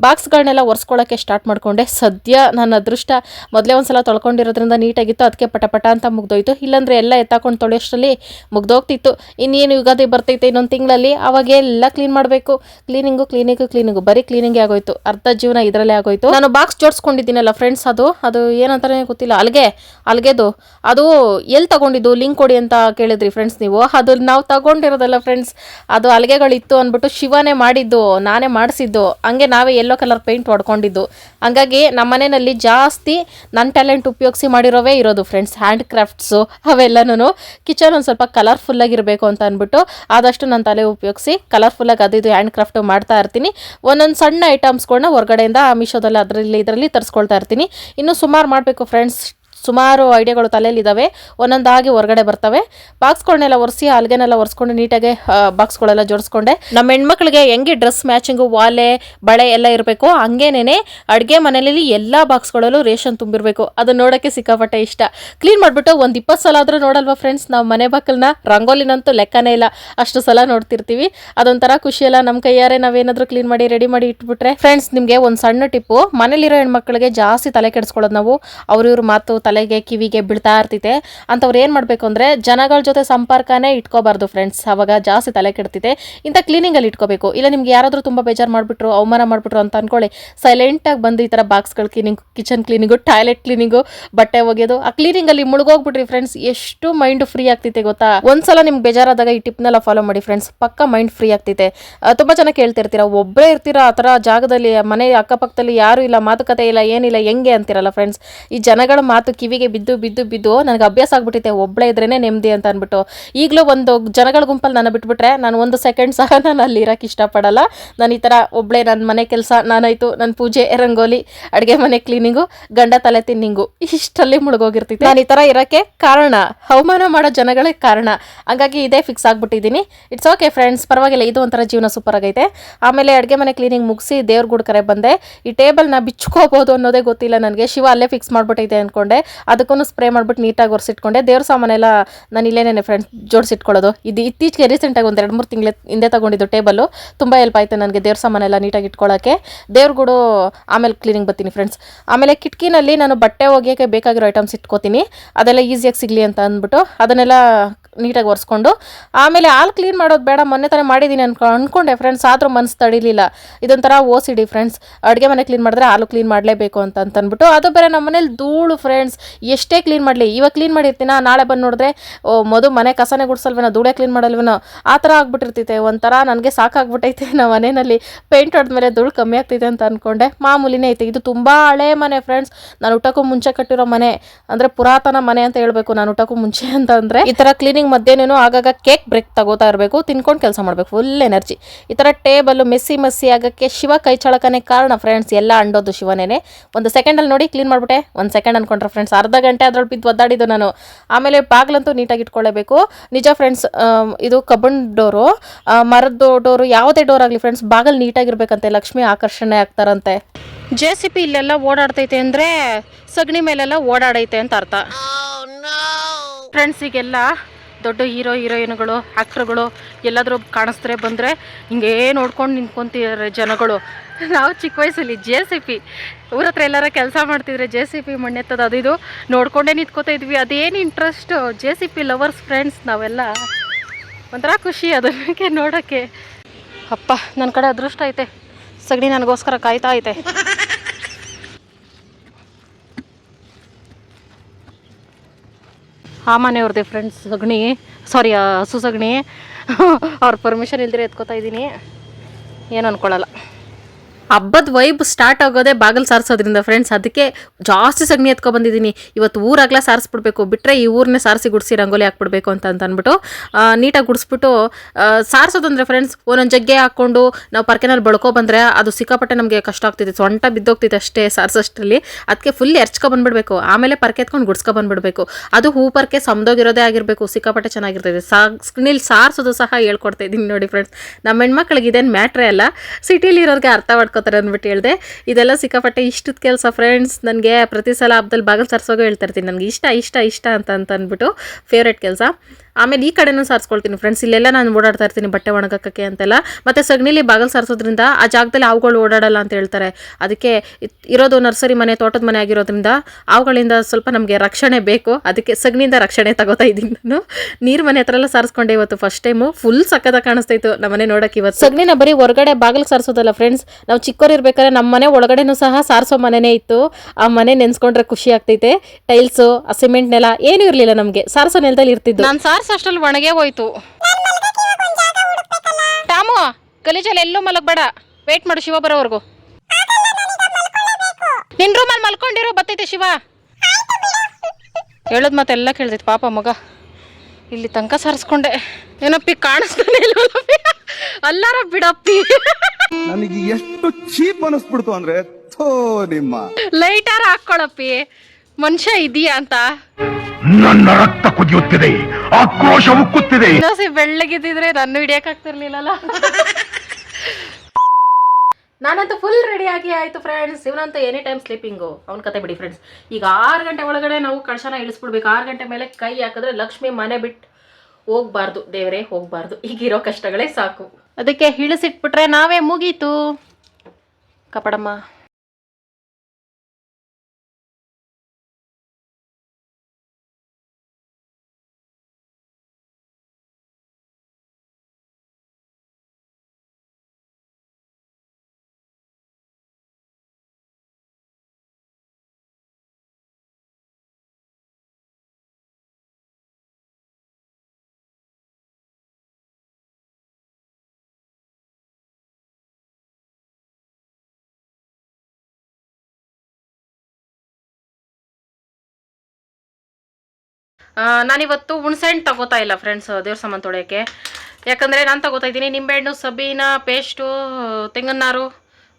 D: ಬಾಕ್ಸ್ಗಳನ್ನೆಲ್ಲ ಒರೆಸ್ಕೊಳ್ಳೋಕ್ಕೆ ಸ್ಟಾರ್ಟ್ ಮಾಡಿಕೊಂಡೆ. ಸದ್ಯ ನನ್ನ ಅದೃಷ್ಟ ಮೊದಲೇ ಒಂದು ಸಲ ತೊಳ್ಕೊಂಡಿರೋದ್ರಿಂದ ನೀಟಾಗಿತ್ತು. ಅದಕ್ಕೆ ಪಟಪಟ ಪಟ ಅಂತ ಮುಗ್ದೋಯ್ತು. ಇಲ್ಲಾಂದರೆ ಎಲ್ಲ ಎತ್ತಾಕೊಂಡು ತೊಳೆಯೋಷ್ಟರಲ್ಲಿ ಮುಗ್ದೋಗ್ತಿತ್ತು. ಇನ್ನೇನು ಯುಗಾದಿ ಬರ್ತೈತೆ ಇನ್ನೊಂದು ತಿಂಗಳಲ್ಲಿ ಅವಾಗ ಎಲ್ಲ ಕ್ಲೀನ್ ಮಾಡಬೇಕು ಕ್ಲೀನಿಂಗು ಕ್ಲೀನಿಂಗು ಕ್ಲೀನಿಂಗು ಬರೀ ಕ್ಲೀನಿಂಗೇ ಆಗೋಯ್ತು. ಅರ್ಧ ಜೀವನ ಇದರಲ್ಲೇ ಆಗೋಯ್ತು. ನಾನು ಬಾಕ್ಸ್ ಜೋಡಿಸ್ಕೊಂಡಿದ್ದೀನಲ್ಲ ಫ್ರೆಂಡ್ಸ್ ಅದು. ಅದು ಏನಂತಾನೆ ಗೊತ್ತಿಲ್ಲ. ಅಲ್ಗೆ, ಅಲ್ಗೆದು. ಅದು ಎಲ್ಲಿ ತಗೊಂಡಿದ್ದು? ಲಿಂಕ್ ಕೊಡಿ ಅಂತ ಕೇಳಿದ್ರಿ ಫ್ರೆಂಡ್ಸ್ ನೀವು. ಅದು ನಾವು ತಗೊಂಡಿರೋದಲ್ಲ ಫ್ರೆಂಡ್ಸ್ ಅದು ಅಲ್ಗೆಗಳಿತ್ತು ಅಂದ್ಬಿಟ್ಟು ಶಿವನೇ ಮಾಡಿದ್ದು. ನಾನೇ ಮಾಡಿ
A: ಮಾಡಿಸಿದ್ದು, ಹಂಗೆ ನಾವೇ ಯೆಲ್ಲೋ ಕಲರ್ ಪೇಂಟ್ ಹೊಡ್ಕೊಂಡಿದ್ದು. ಹಂಗಾಗಿ ನಮ್ಮ ಮನೆಯಲ್ಲಿ ಜಾಸ್ತಿ ನನ್ನ ಟ್ಯಾಲೆಂಟ್ ಉಪಯೋಗಿಸಿ ಮಾಡಿರೋವೇ ಇರೋದು ಫ್ರೆಂಡ್ಸ್ ಹ್ಯಾಂಡ್ ಕ್ರಾಫ್ಟ್ಸು ಅವೆಲ್ಲನೂ ಕಿಚನ್ ಒಂದು ಸ್ವಲ್ಪ ಕಲರ್ಫುಲ್ಲಾಗಿರಬೇಕು ಅಂತ ಅಂದ್ಬಿಟ್ಟು ಆದಷ್ಟು ನನ್ನ ತಲೆ ಉಪಯೋಗಿಸಿ ಕಲರ್ಫುಲ್ಲಾಗಿ ಅದು ಇದು ಹ್ಯಾಂಡ್ ಕ್ರಾಫ್ಟ್ ಮಾಡ್ತಾ ಇರ್ತೀನಿ. ಒಂದೊಂದು ಸಣ್ಣ ಐಟಮ್ಸ್ಗಳನ್ನ ಹೊರಗಡೆಯಿಂದ ಮೀಶೋದಲ್ಲಿ ಅದರಲ್ಲಿ ಇದರಲ್ಲಿ ತರಿಸ್ಕೊಳ್ತಾ ಇರ್ತೀನಿ. ಇನ್ನು ಸುಮಾರು ಮಾಡಬೇಕು ಫ್ರೆಂಡ್ಸ್ ಸುಮಾರು ಐಡಿಯಾಗಳು ತಲೆಯಲ್ಲಿದ್ದಾವೆ. ಒಂದೊಂದಾಗಿ ಹೊರಗಡೆ ಬರ್ತವೆ. ಬಾಕ್ಸ್ಗಳನ್ನೆಲ್ಲ ಒರೆಸಿ, ಅಲ್ಗೆನೆಲ್ಲ ಒರೆಸ್ಕೊಂಡು ನೀಟಾಗಿ ಬಾಕ್ಸ್ಗಳೆಲ್ಲ ಜೋಡಿಸ್ಕೊಂಡೆ. ನಮ್ಮ ಹೆಣ್ಮಕ್ಳಿಗೆ ಹೆಂಗೆ ಡ್ರೆಸ್ ಮ್ಯಾಚಿಂಗು, ವಾಲೆ, ಬಳೆ ಎಲ್ಲ ಇರಬೇಕು ಹಂಗೇನೆ ಅಡುಗೆ ಮನೆಯಲ್ಲಿ ಎಲ್ಲ ಬಾಕ್ಸ್ಗಳಲ್ಲೂ ರೇಷನ್ ತುಂಬಿರಬೇಕು. ಅದು ನೋಡೋಕ್ಕೆ ಸಿಕ್ಕಾಪಟ್ಟೆ ಇಷ್ಟ. ಕ್ಲೀನ್ ಮಾಡಿಬಿಟ್ಟು ಒಂದು ಇಪ್ಪತ್ತು ಸಲ ಆದರೂ ನೋಡಲ್ವಾ ಫ್ರೆಂಡ್ಸ್ ನಾವು ಮನೆ ಬಾಕಲ್ನ ರಂಗೋಲಿನಂತೂ ಲೆಕ್ಕನೇ ಇಲ್ಲ. ಅಷ್ಟು ಸಲ ನೋಡ್ತಿರ್ತೀವಿ. ಅದೊಂಥರ ಖುಷಿಯಲ್ಲ ನಮ್ಮ ಕೈಯಾರೆ ನಾವೇನಾದರೂ ಕ್ಲೀನ್ ಮಾಡಿ ರೆಡಿ ಮಾಡಿ ಇಟ್ಬಿಟ್ರೆ. ಫ್ರೆಂಡ್ಸ್ ನಿಮಗೆ ಒಂದು ಸಣ್ಣ ಟಿಪ್ಪು. ಮನೇಲಿರೋ ಹೆಣ್ಮಕ್ಳಿಗೆ ಜಾಸ್ತಿ ತಲೆ ಕೆಡಿಸ್ಕೊಳ್ಳೋದು ನಾವು. ಅವ್ರ ಇವ್ರ ಮಾತು ತಲೆಗೆ ಕಿವಿಗೆ ಬೀಳ್ತಾ ಇರ್ತಿದೆ ಅಂಥವ್ರು ಏನು ಮಾಡಬೇಕು ಅಂದರೆ ಜನಗಳ ಜೊತೆ ಸಂಪರ್ಕನೇ ಇಟ್ಕೋಬಾರ್ದು ಫ್ರೆಂಡ್ಸ್ ಅವಾಗ ಜಾಸ್ತಿ ತಲೆ ಕೆಡ್ತಿದೆ ಇಂಥ ಕ್ಲೀನಿಂಗಲ್ಲಿ ಇಟ್ಕೋಬೇಕು. ಇಲ್ಲ ನಿಮ್ಗೆ ಯಾರಾದರೂ ತುಂಬ ಬೇಜಾರು ಮಾಡಿಬಿಟ್ರು, ಅವಮಾನ ಮಾಡಿಬಿಟ್ರು ಅಂತ ಅನ್ಕೊಳ್ಳಿ. ಸೈಲೆಂಟಾಗಿ ಬಂದು ಈ ಥರ ಬಾಕ್ಸ್ಗಳು cleaning kitchen cleaning toilet cleaning ಬಟ್ಟೆ ಒಗೆಯೋದು ಆ ಕ್ಲೀನಿಂಗಲ್ಲಿ ಮುಳುಗೋಗ್ಬಿಟ್ರಿ ಫ್ರೆಂಡ್ಸ್ ಎಷ್ಟು ಮೈಂಡ್ ಫ್ರೀ ಆಗ್ತಿದೆ ಗೊತ್ತಾ? ಒಂದ್ಸಲ ನಿಮ್ಗೆ ಬೇಜಾರಾದಾಗ ಈ ಟಿಪ್ನೆಲ್ಲ ಫಾಲೋ ಮಾಡಿ ಫ್ರೆಂಡ್ಸ್ ಪಕ್ಕ ಮೈಂಡ್ ಫ್ರೀ ಆಗ್ತಿದೆ ತುಂಬಾ ತುಂಬ ಜನ ಕೇಳ್ತಿರ್ತೀರ ಒಬ್ಬರೇ ಇರ್ತೀರಾ? ಆ ಥರ ಜಾಗದಲ್ಲಿ, ಮನೆ ಅಕ್ಕಪಕ್ಕದಲ್ಲಿ ಯಾರು ಇಲ್ಲ, ಮಾತುಕತೆ ಇಲ್ಲ, ಏನಿಲ್ಲ, ಹೆಂಗೆ? ಅಂತಿರಲ್ಲ ಫ್ರೆಂಡ್ಸ್ ಈ ಜನಗಳ ಮಾತು ಕಿವಿಗೆ ಬಿದ್ದು ಬಿದ್ದು ಬಿದ್ದು ನನಗೆ ಅಭ್ಯಾಸ ಆಗ್ಬಿಟ್ಟಿದೆ ಒಬ್ಬಳೇ ಇದ್ರೇ ನೆಮ್ಮದಿ ಅಂತ ಅಂದ್ಬಿಟ್ಟು. ಈಗಲೂ ಒಂದು ಜನಗಳ ಗುಂಪಲ್ಲಿ ನಾನು ಬಿಟ್ಬಿಟ್ರೆ ನಾನು ಒಂದು ಸೆಕೆಂಡ್ ಸಹ ನಾನು ಅಲ್ಲಿ ಇರೋಕೆ ಇಷ್ಟಪಡಲ್ಲ. ನಾನು ಈ ಥರ ಒಬ್ಬಳೇ ನನ್ನ ಮನೆ ಕೆಲಸ, ನಾನಾಯಿತು, ನನ್ನ ಪೂಜೆ, ರಂಗೋಲಿ, ಅಡುಗೆ ಮನೆ ಕ್ಲೀನಿಂಗು ಗಂಡ ತಲೆ ತಿನ್ನಿಂಗು, ಇಷ್ಟಲ್ಲಿ ಮುಳುಗೋಗಿರ್ತೈತೆ ನಾನು ಈ ಥರ ಇರೋಕ್ಕೆ ಕಾರಣ, ಅವಮಾನ ಮಾಡೋ ಜನಗಳೇ ಕಾರಣ. ಹಾಗಾಗಿ ಇದೇ ಫಿಕ್ಸ್ ಆಗಿಬಿಟ್ಟಿದ್ದೀನಿ. ಇಟ್ಸ್ ಓಕೆ ಫ್ರೆಂಡ್ಸ್ ಪರವಾಗಿಲ್ಲ, ಇದು ಒಂಥರ ಜೀವನ ಸೂಪರ್ ಆಗೈತೆ. ಆಮೇಲೆ ಅಡುಗೆ ಮನೆ ಕ್ಲೀನಿಂಗ್ ಮುಗಿಸಿ ದೇವ್ರ ಗುಡ್ ಕರೆ ಬಂದೆ. ಈ ಟೇಬಲ್ನ ಬಿಚ್ಕೋಬೋದು ಅನ್ನೋದೇ ಗೊತ್ತಿಲ್ಲ ನನಗೆ. ಶಿವ ಅಲ್ಲೇ ಫಿಕ್ಸ್ ಮಾಡ್ಬಿಟ್ಟಿದೆ ಅಂದ್ಕೊಂಡೆ ಅದಕ್ಕೂ ಸ್ಪ್ರೇ ಮಾಡ್ಬಿಟ್ಟು ನೀಟಾಗಿ ಒರೆಸಿಟ್ಕೊಂಡೆ. ದೇವ್ರ ಸಾಮಾನೆಲ್ಲ ನಾನು ಇಲ್ಲೇನೇ ಫ್ರೆಂಡ್ಸ್ ಜೋಡಿಸಿಟ್ಕೊಳ್ಳೋದು. ಇದು ಇತ್ತೀಚೆಗೆ ರೀಸೆಂಟಾಗಿ ಒಂದು ಎರಡು ಮೂರು ತಿಂಗಳ ಹಿಂದೆ ತಗೊಂಡಿದ್ದು ಟೇಬಲ್ಲು ತುಂಬ ಹೆಲ್ಪ್ ಆಯಿತು ನನಗೆ ದೇವ್ರ ಸಾಮಾನೆಲ್ಲ ನೀಟಾಗಿ ಇಟ್ಕೊಳ್ಳೋಕ್ಕೆ ದೇವ್ರ ಗುಡು ಆಮೇಲೆ ಕ್ಲೀನಿಂಗ್ ಬರ್ತೀನಿ ಫ್ರೆಂಡ್ಸ್ ಆಮೇಲೆ ಕಿಟಕಿನಲ್ಲಿ ನಾನು ಬಟ್ಟೆ ಒಗೆಯೋಕ್ಕೆ ಬೇಕಾಗಿರೋ ಐಟಮ್ಸ್ ಇಟ್ಕೋತೀನಿ. ಅದೆಲ್ಲ ಈಸಿಯಾಗಿ ಸಿಗಲಿ ಅಂತ ಅಂದ್ಬಿಟ್ಟು ಅದನ್ನೆಲ್ಲ ನೀಟಾಗಿ ಒರೆಸ್ಕೊಂಡು. ಆಮೇಲೆ ಹಾಲು ಕ್ಲೀನ್ ಮಾಡೋದು ಬೇಡ, ಮೊನ್ನೆ ತಾನೇ ಮಾಡಿದ್ದೀನಿ ಅನ್ಕೊ ಅಂದ್ಕೊಂಡೆ ಫ್ರೆಂಡ್ಸ್ ಆದರೂ ಮನಸ್ಸು ತಡಿಲಿಲ್ಲ. ಇದೊಂಥರ ಓಸಿಡಿ ಫ್ರೆಂಡ್ಸ್ ಅಡುಗೆ ಮನೆ ಕ್ಲೀನ್ ಮಾಡಿದ್ರೆ ಹಾಲು ಕ್ಲೀನ್ ಮಾಡಲೇಬೇಕು ಅಂತ ಅಂತ ಅಂದ್ಬಿಟ್ಟು. ಅದು ಬೇರೆ ನಮ್ಮ ಮನೇಲಿ ಧೂಳು ಫ್ರೆಂಡ್ಸ್ ಎಷ್ಟೇ ಕ್ಲೀನ್ ಮಾಡಲಿ, ಇವಾಗ ಕ್ಲೀನ್ ಮಾಡಿರ್ತೀನ? ನಾಳೆ ಬಂದು ನೋಡಿದ್ರೆ ಮೊದಲು ಮನೆ ಕಸನೇ ಗುಡಿಸಲ್ವೇನೋ, ಧೂಳೆ ಕ್ಲೀನ್ ಮಾಡಲ್ವೇನೋ, ಆ ಥರ ಆಗ್ಬಿಟ್ಟಿರ್ತೈತೆ. ಒಂಥರ ನನಗೆ ಸಾಕಾಗ್ಬಿಟ್ಟೈತೆ ನಮ್ಮ ಮನೆಯಲ್ಲಿ. ಪೇಂಟ್ ಹೊಡೆದ್ಮೇಲೆ ಧೂಳು ಕಮ್ಮಿ ಆಗ್ತಿದೆ ಅಂತ ಅಂದ್ಕೊಂಡೆ ಮಾಮೂಲಿನೇ ಐತೆ. ಇದು ತುಂಬ ಹಳೆ ಮನೆ ಫ್ರೆಂಡ್ಸ್ ನಾನು ಊಟಕ್ಕೂ ಮುಂಚೆ ಕಟ್ಟಿರೋ ಮನೆ. ಅಂದರೆ ಪುರಾತನ ಮನೆ ಅಂತ ಹೇಳಬೇಕು ನಾನು ಊಟಕ್ಕೂ ಮುಂಚೆ ಅಂತ ಅಂದರೆ. ಈ ಥರ ಕ್ಲೀನಿಂಗ್ ಮಧ್ಯಾಹ್ನ ಆಗಾಗ ಕೇಕ್ ಬ್ರೇಕ್ ತಗೋತಾ ಇರಬೇಕು. ತಿನ್ಕೊಂಡು ಕೆಲಸ ಮಾಡಬೇಕು. ಫುಲ್ ಎನರ್ಜಿ ಈ ಥರ ಟೇಬಲ್ ಮೆಸ್ಸಿ ಮೆಸ್ಸಿ ಆಗೋಕ್ಕೆ ಶಿವ ಕೈ ಚಳಕನೇ ಕಾರಣ ಫ್ರೆಂಡ್ಸ್ ಎಲ್ಲ ಅಂಡೋದು ಶಿವನೇನೆ. ಒಂದು ಸೆಕೆಂಡಲ್ಲಿ ನೋಡಿ ಕ್ಲೀನ್ ಮಾಡಿಬಿಟ್ಟೆ. ಒಂದು ಸೆಕೆಂಡ್ ಅಂದ್ಕೊಂಡ್ರೆ ಫ್ರೆಂಡ್ಸ್ ಅರ್ಧ ಗಂಟೆ ಅದ್ರೊಳಗೆ ಬಿದ್ದು ಒದ್ದಾಡಿದ್ದು ನಾನು. ಆಮೇಲೆ ಬಾಗ್ಲಂತೂ ನೀಟಾಗಿ ಇಟ್ಕೊಳ್ಳೇಬೇಕು. ನಿಜ ಫ್ರೆಂಡ್ಸ್ ಇದು ಕಬ್ಬನ್ ಡೋರು ಮರದ ಡೋರು, ಯಾವುದೇ ಡೋರ್ ಆಗಲಿ ಫ್ರೆಂಡ್ಸ್ ಬಾಗಲ್ ನೀಟಾಗಿರ್ಬೇಕಂತೆ. ಲಕ್ಷ್ಮಿ ಆಕರ್ಷಣೆ ಆಗ್ತಾರಂತೆ. ಜೆ ಸಿ ಪಿ ಇಲ್ಲೆಲ್ಲ ಓಡಾಡ್ತೈತೆ ಅಂದರೆ ಸಗಣಿ ಮೇಲೆಲ್ಲ ಓಡಾಡೈತೆ ಅಂತ ಅರ್ಥ. ಫ್ರೆಂಡ್ಸಿಗೆಲ್ಲ ದೊಡ್ಡ ಹೀರೋ, ಹೀರೋಯಿನ್ಗಳು ಆ್ಯಕ್ಟ್ರುಗಳು ಎಲ್ಲಾದರೂ ಕಾಣಿಸ್ತಾರೆ, ಬಂದರೆ ಹಿಂಗೇ ನೋಡ್ಕೊಂಡು ನಿಂತ್ಕೊತಿದ್ದಾರೆ ಜನಗಳು. ನಾವು ಚಿಕ್ಕ ವಯಸ್ಸಲ್ಲಿ ಜೆ ಸಿ ಪಿ ಊರ ಹತ್ರ ಎಲ್ಲಾರ ಕೆಲಸ ಮಾಡ್ತಿದ್ರೆ ಜೆ ಸಿ ಪಿ ಮಣ್ಣೆತ್ತದ, ಅದು ಇದು ನೋಡ್ಕೊಂಡೇ ನಿಂತ್ಕೋತಾ ಇದ್ವಿ. ಅದೇನು interest J C P lovers friends ನಾವೆಲ್ಲ? ಒಂಥರ ಖುಷಿ ಅದಕ್ಕೆ ನೋಡೋಕ್ಕೆ ಅಪ್ಪ ನನ್ನ ಕಡೆ ಅದೃಷ್ಟ ಐತೆ. ಸಗಣಿ ನನಗೋಸ್ಕರ ಕಾಯ್ತಾ ಐತೆ. ಆ ಮನೆಯವ್ರದ್ದೆ ಫ್ರೆಂಡ್ಸ್ ಸಗಣಿ. ಸಾರಿ ಹಸು ಸಗಣಿ ಅವ್ರ ಪರ್ಮಿಷನ್ ಇಲ್ದಿರ ಎತ್ಕೋತಾ ಇದ್ದೀನಿ. ಏನು ಅನ್ಕೊಳ್ಳಲ್ಲ ಹಬ್ಬದ ವೈಬ್ ಸ್ಟಾರ್ಟ್ ಆಗೋದೇ ಬಾಗಿಲು ಸಾರಿಸೋದ್ರಿಂದ ಫ್ರೆಂಡ್ಸ್ ಅದಕ್ಕೆ ಜಾಸ್ತಿ ಸಗಣಿ ಎತ್ಕೊ ಬಂದಿದ್ದೀನಿ ಇವತ್ತು ಊರಾಗ್ಲ ಸಾರಿಸ್ಬಿಡ್ಬೇಕು. ಬಿಟ್ಟರೆ ಈ ಊರನ್ನೇ ಸಾರಿಸಿ ಗುಡಿಸಿ ರಂಗೋಲಿ ಹಾಕ್ಬಿಡ್ಬೇಕು ಅಂತ ಅಂದ್ಬಿಟ್ಟು ನೀಟಾಗಿ ಗುಡಿಸ್ಬಿಟ್ಟು ಸಾರಿಸೋದಂದ್ರೆ ಫ್ರೆಂಡ್ಸ್ ಒಂದೊಂದು ಜಗ್ಗೆ ಹಾಕ್ಕೊಂಡು ನಾವು ಪರ್ಕೆನಲ್ಲಿ ಬಳ್ಕೊ ಬಂದರೆ ಅದು ಸಿಕ್ಕಾಪಟ್ಟೆ ನಮಗೆ ಕಷ್ಟ ಆಗ್ತಿದೆ. ಸೊಂಟ ಬಿದ್ದೋಗ್ತಿದೆ ಅಷ್ಟೇ ಸಾರಿಸೋಷ್ಟರಲ್ಲಿ. ಅದಕ್ಕೆ ಫುಲ್ ಎರ್ಚ್ಕೊ ಬಂದ್ಬಿಡ್ಬೇಕು. ಆಮೇಲೆ ಪರ್ಕೆ ಎತ್ಕೊಂಡು ಗುಡ್ಸ್ಕೊ ಬಂದ್ಬಿಡ್ಬೇಕು. ಅದು ಹೂ ಪರ್ಕೆ ಸಮದೋಗಿರೋದೇ ಆಗಿರಬೇಕು. ಸಿಕ್ಕಾಪಟ್ಟೆ ಚೆನ್ನಾಗಿರ್ತದೆ. ಸಾ ಸ್ಕ್ರೀನಲ್ಲಿ ಸಾರಿಸೋದು ಸಹ ಹೇಳ್ಕೊಡ್ತಾ ಇದ್ದೀನಿ ನೋಡಿ ಫ್ರೆಂಡ್ಸ್ ನಮ್ಮ ಹೆಣ್ಮಕ್ಳಿಗೆ ಇದೇನು ಮ್ಯಾಟ್ರೇ ಅಲ್ಲ? ಸಿಟಿಲಿ ಇರೋರಿಗೆ ಅರ್ಥ ಮಾಡ್ಕೋತಾರೆ ಅಂದ್ಬಿಟ್ಟು ಹೇಳಿದೆ. ಇದೆಲ್ಲ ಸಿಕ್ಕಾಪಟ್ಟೆ ಇಷ್ಟದ ಕೆಲಸ ಫ್ರೆಂಡ್ಸ್ ನನಗೆ ಪ್ರತಿ ಸಲ ಹಬ್ಬದಲ್ಲಿ ಬಾಗಿಲು ಸರ್ಸೋಗೋ ಹೇಳ್ತಾ ಇರ್ತೀನಿ. ನನಗೆ ಇಷ್ಟ ಇಷ್ಟ ಇಷ್ಟ ಅಂತ ಅಂತ ಅಂದ್ಬಿಟ್ಟು ಫೇವ್ರೆಟ್ ಕೆಲಸ. ಆಮೇಲೆ ಈ ಕಡೆನೂ ಸಾರಿಸ್ಕೊಳ್ತೀನಿ ಫ್ರೆಂಡ್ಸ್ ಇಲ್ಲೆಲ್ಲ ನಾನು ಓಡಾಡ್ತಾ ಇರ್ತೀನಿ ಬಟ್ಟೆ ಒಣಗಕ್ಕೆ ಅಂತೆಲ್ಲ. ಮತ್ತು ಸಗಣಿಲಿ ಬಾಗಲ್ ಸಾರಿಸೋದ್ರಿಂದ ಆ ಜಾಗದಲ್ಲಿ ಹಾವುಗಳು ಓಡಾಡಲ್ಲ ಅಂತ ಹೇಳ್ತಾರೆ. ಅದಕ್ಕೆ ಇರೋದು ನರ್ಸರಿ ಮನೆ, ತೋಟದ ಮನೆ ಆಗಿರೋದ್ರಿಂದ ಅವುಗಳಿಂದ ಸ್ವಲ್ಪ ನಮಗೆ ರಕ್ಷಣೆ ಬೇಕು. ಅದಕ್ಕೆ ಸಗಣಿಯಿಂದ ರಕ್ಷಣೆ ತಗೋತಾ ಇದ್ದೀನಿ ನಾನು. ನೀರು ಮನೆ ಹತ್ರ ಎಲ್ಲ ಸಾರಿಸ್ಕೊಂಡೆ ಇವತ್ತು ಫಸ್ಟ್ ಟೈಮು ಫುಲ್ ಸಕ್ಕದ ಕಾಣಿಸ್ತಾ ಇತ್ತು ನಮ್ಮ ಮನೆ ನೋಡಕ್ಕೆ ಇವತ್ತು. ಸಗಣಿನ ಬರೀ ಹೊರಗಡೆ ಬಾಗಿಲು ಸಾರಿಸೋದಲ್ಲ ಫ್ರೆಂಡ್ಸ್ ನಾವು ಚಿಕ್ಕವರು ಇರ್ಬೇಕಾದ್ರೆ ನಮ್ಮ ಮನೆ ಒಳಗಡೆನೂ ಸಹ ಸಾರಿಸೋ ಮನೆನೇ ಇತ್ತು. ಆ ಮನೆ ನೆನ್ಸ್ಕೊಂಡ್ರೆ ಖುಷಿ ಆಗ್ತೈತೆ. ಟೈಲ್ಸು ಆ ಸಿಮೆಂಟ್ ನೆಲ ಏನೂ ಇರಲಿಲ್ಲ ನಮಗೆ. ಸಾರಿಸೋ ನೆಲದಲ್ಲಿ ಇರ್ತಿದ್ದು. ನಾನು ಅಷ್ಟ್ರಲ್ಲಿ ಒಣಗೇ ಹೋಯ್ತು. ಟಾಮು ಗಲೀಜಲ್ಲಿ ಎಲ್ಲೂ ಮಲಗಬೇಡ.
E: ವೇಟ್ ಮಾಡು ಶಿವ ಬರೋವರೆಗೂ. ನಿನ್ ರೂಮಲ್ಲಿ ಮಲ್ಕೊಂಡಿರೋ ಬತ್ತೈತೆ ಶಿವ. ಹೇಳದ್ ಮತ್ತೆಲ್ಲ ಕೇಳ್ತೈತೆ ಪಾಪ ಮಗ. ಇಲ್ಲಿ ತನಕ ಸಾರಿಸ್ಕೊಂಡೆ. ಏನಪ್ಪಿ ಕಾಣಿಸ್ತಾನೆ ಅಲ್ಲಾರ ಬಿಡಪ್ಪಿ.
F: ನನಗೆ ಎಷ್ಟು ಚೀಪ್ ಅನಿಸ್ಬಿಡ್ತು ಅಂದ್ರೆ ಥೋ ನಿಮ್ಮ.
E: ಲೈಟಾರ ಹಾಕ್ಕೊಳಪ್ಪಿ ಮನುಷ್ಯ ಇದೆಯಾ ಅಂತ?
G: ನನ್ನ ರಕ್ತ ಕುದಿಯುತ್ತಿದೆ ಆಕ್ರೋಶ ಉಕ್ಕುತ್ತಿದೆ.
E: ದೋಸೆ ಬೆಳ್ಳಗಿದ್ದಿದ್ರೆ ನನ್ನ ಹಿಡಿಯಕ್ ಆಗ್ತಿರ್ಲಿಲ್ಲಲ್ಲ? ನಾನಂತೂ ಫುಲ್ ರೆಡಿ ಆಗಿ ಆಯ್ತು ಫ್ರೆಂಡ್ಸ್ ಇವನಂತ ಎನಿ ಟೈಮ್ ಸ್ಲೀಪಿಂಗು ಅವ್ನ ಕತೆ ಬಿಡಿ ಫ್ರೆಂಡ್ಸ್ ಈಗ ಆರು ಗಂಟೆ ಒಳಗಡೆ ನಾವು ಕಳಶನ ಇಳಿಸ್ಬಿಡ್ಬೇಕು. ಆರು ಗಂಟೆ ಮೇಲೆ ಕೈ ಹಾಕಿದ್ರೆ ಲಕ್ಷ್ಮಿ ಮನೆ ಬಿಟ್ಟು ಹೋಗ್ಬಾರ್ದು. ದೇವರೇ ಹೋಗ್ಬಾರ್ದು. ಈಗಿರೋ ಕಷ್ಟಗಳೇ ಸಾಕು. ಅದಕ್ಕೆ ಇಳಿಸಿಟ್ಬಿಟ್ರೆ ನಾವೇ ಮುಗೀತು. ಕಪಡಮ್ಮ. ನಾನಿವತ್ತು ಹುಣ್ಸೆಹಣ್ಣು ತಗೋತಾ ಇಲ್ಲ ಫ್ರೆಂಡ್ಸ್ ದೇವ್ರ ಸಾಮಾನು ತೊಳೆಯೋಕ್ಕೆ. ಯಾಕಂದರೆ ನಾನು ತಗೋತಾ ಇದ್ದೀನಿ ನಿಂಬೆಹಣ್ಣು, ಸಬೀನ, ಪೇಸ್ಟು, ತೆಂಗನ್ನಾರು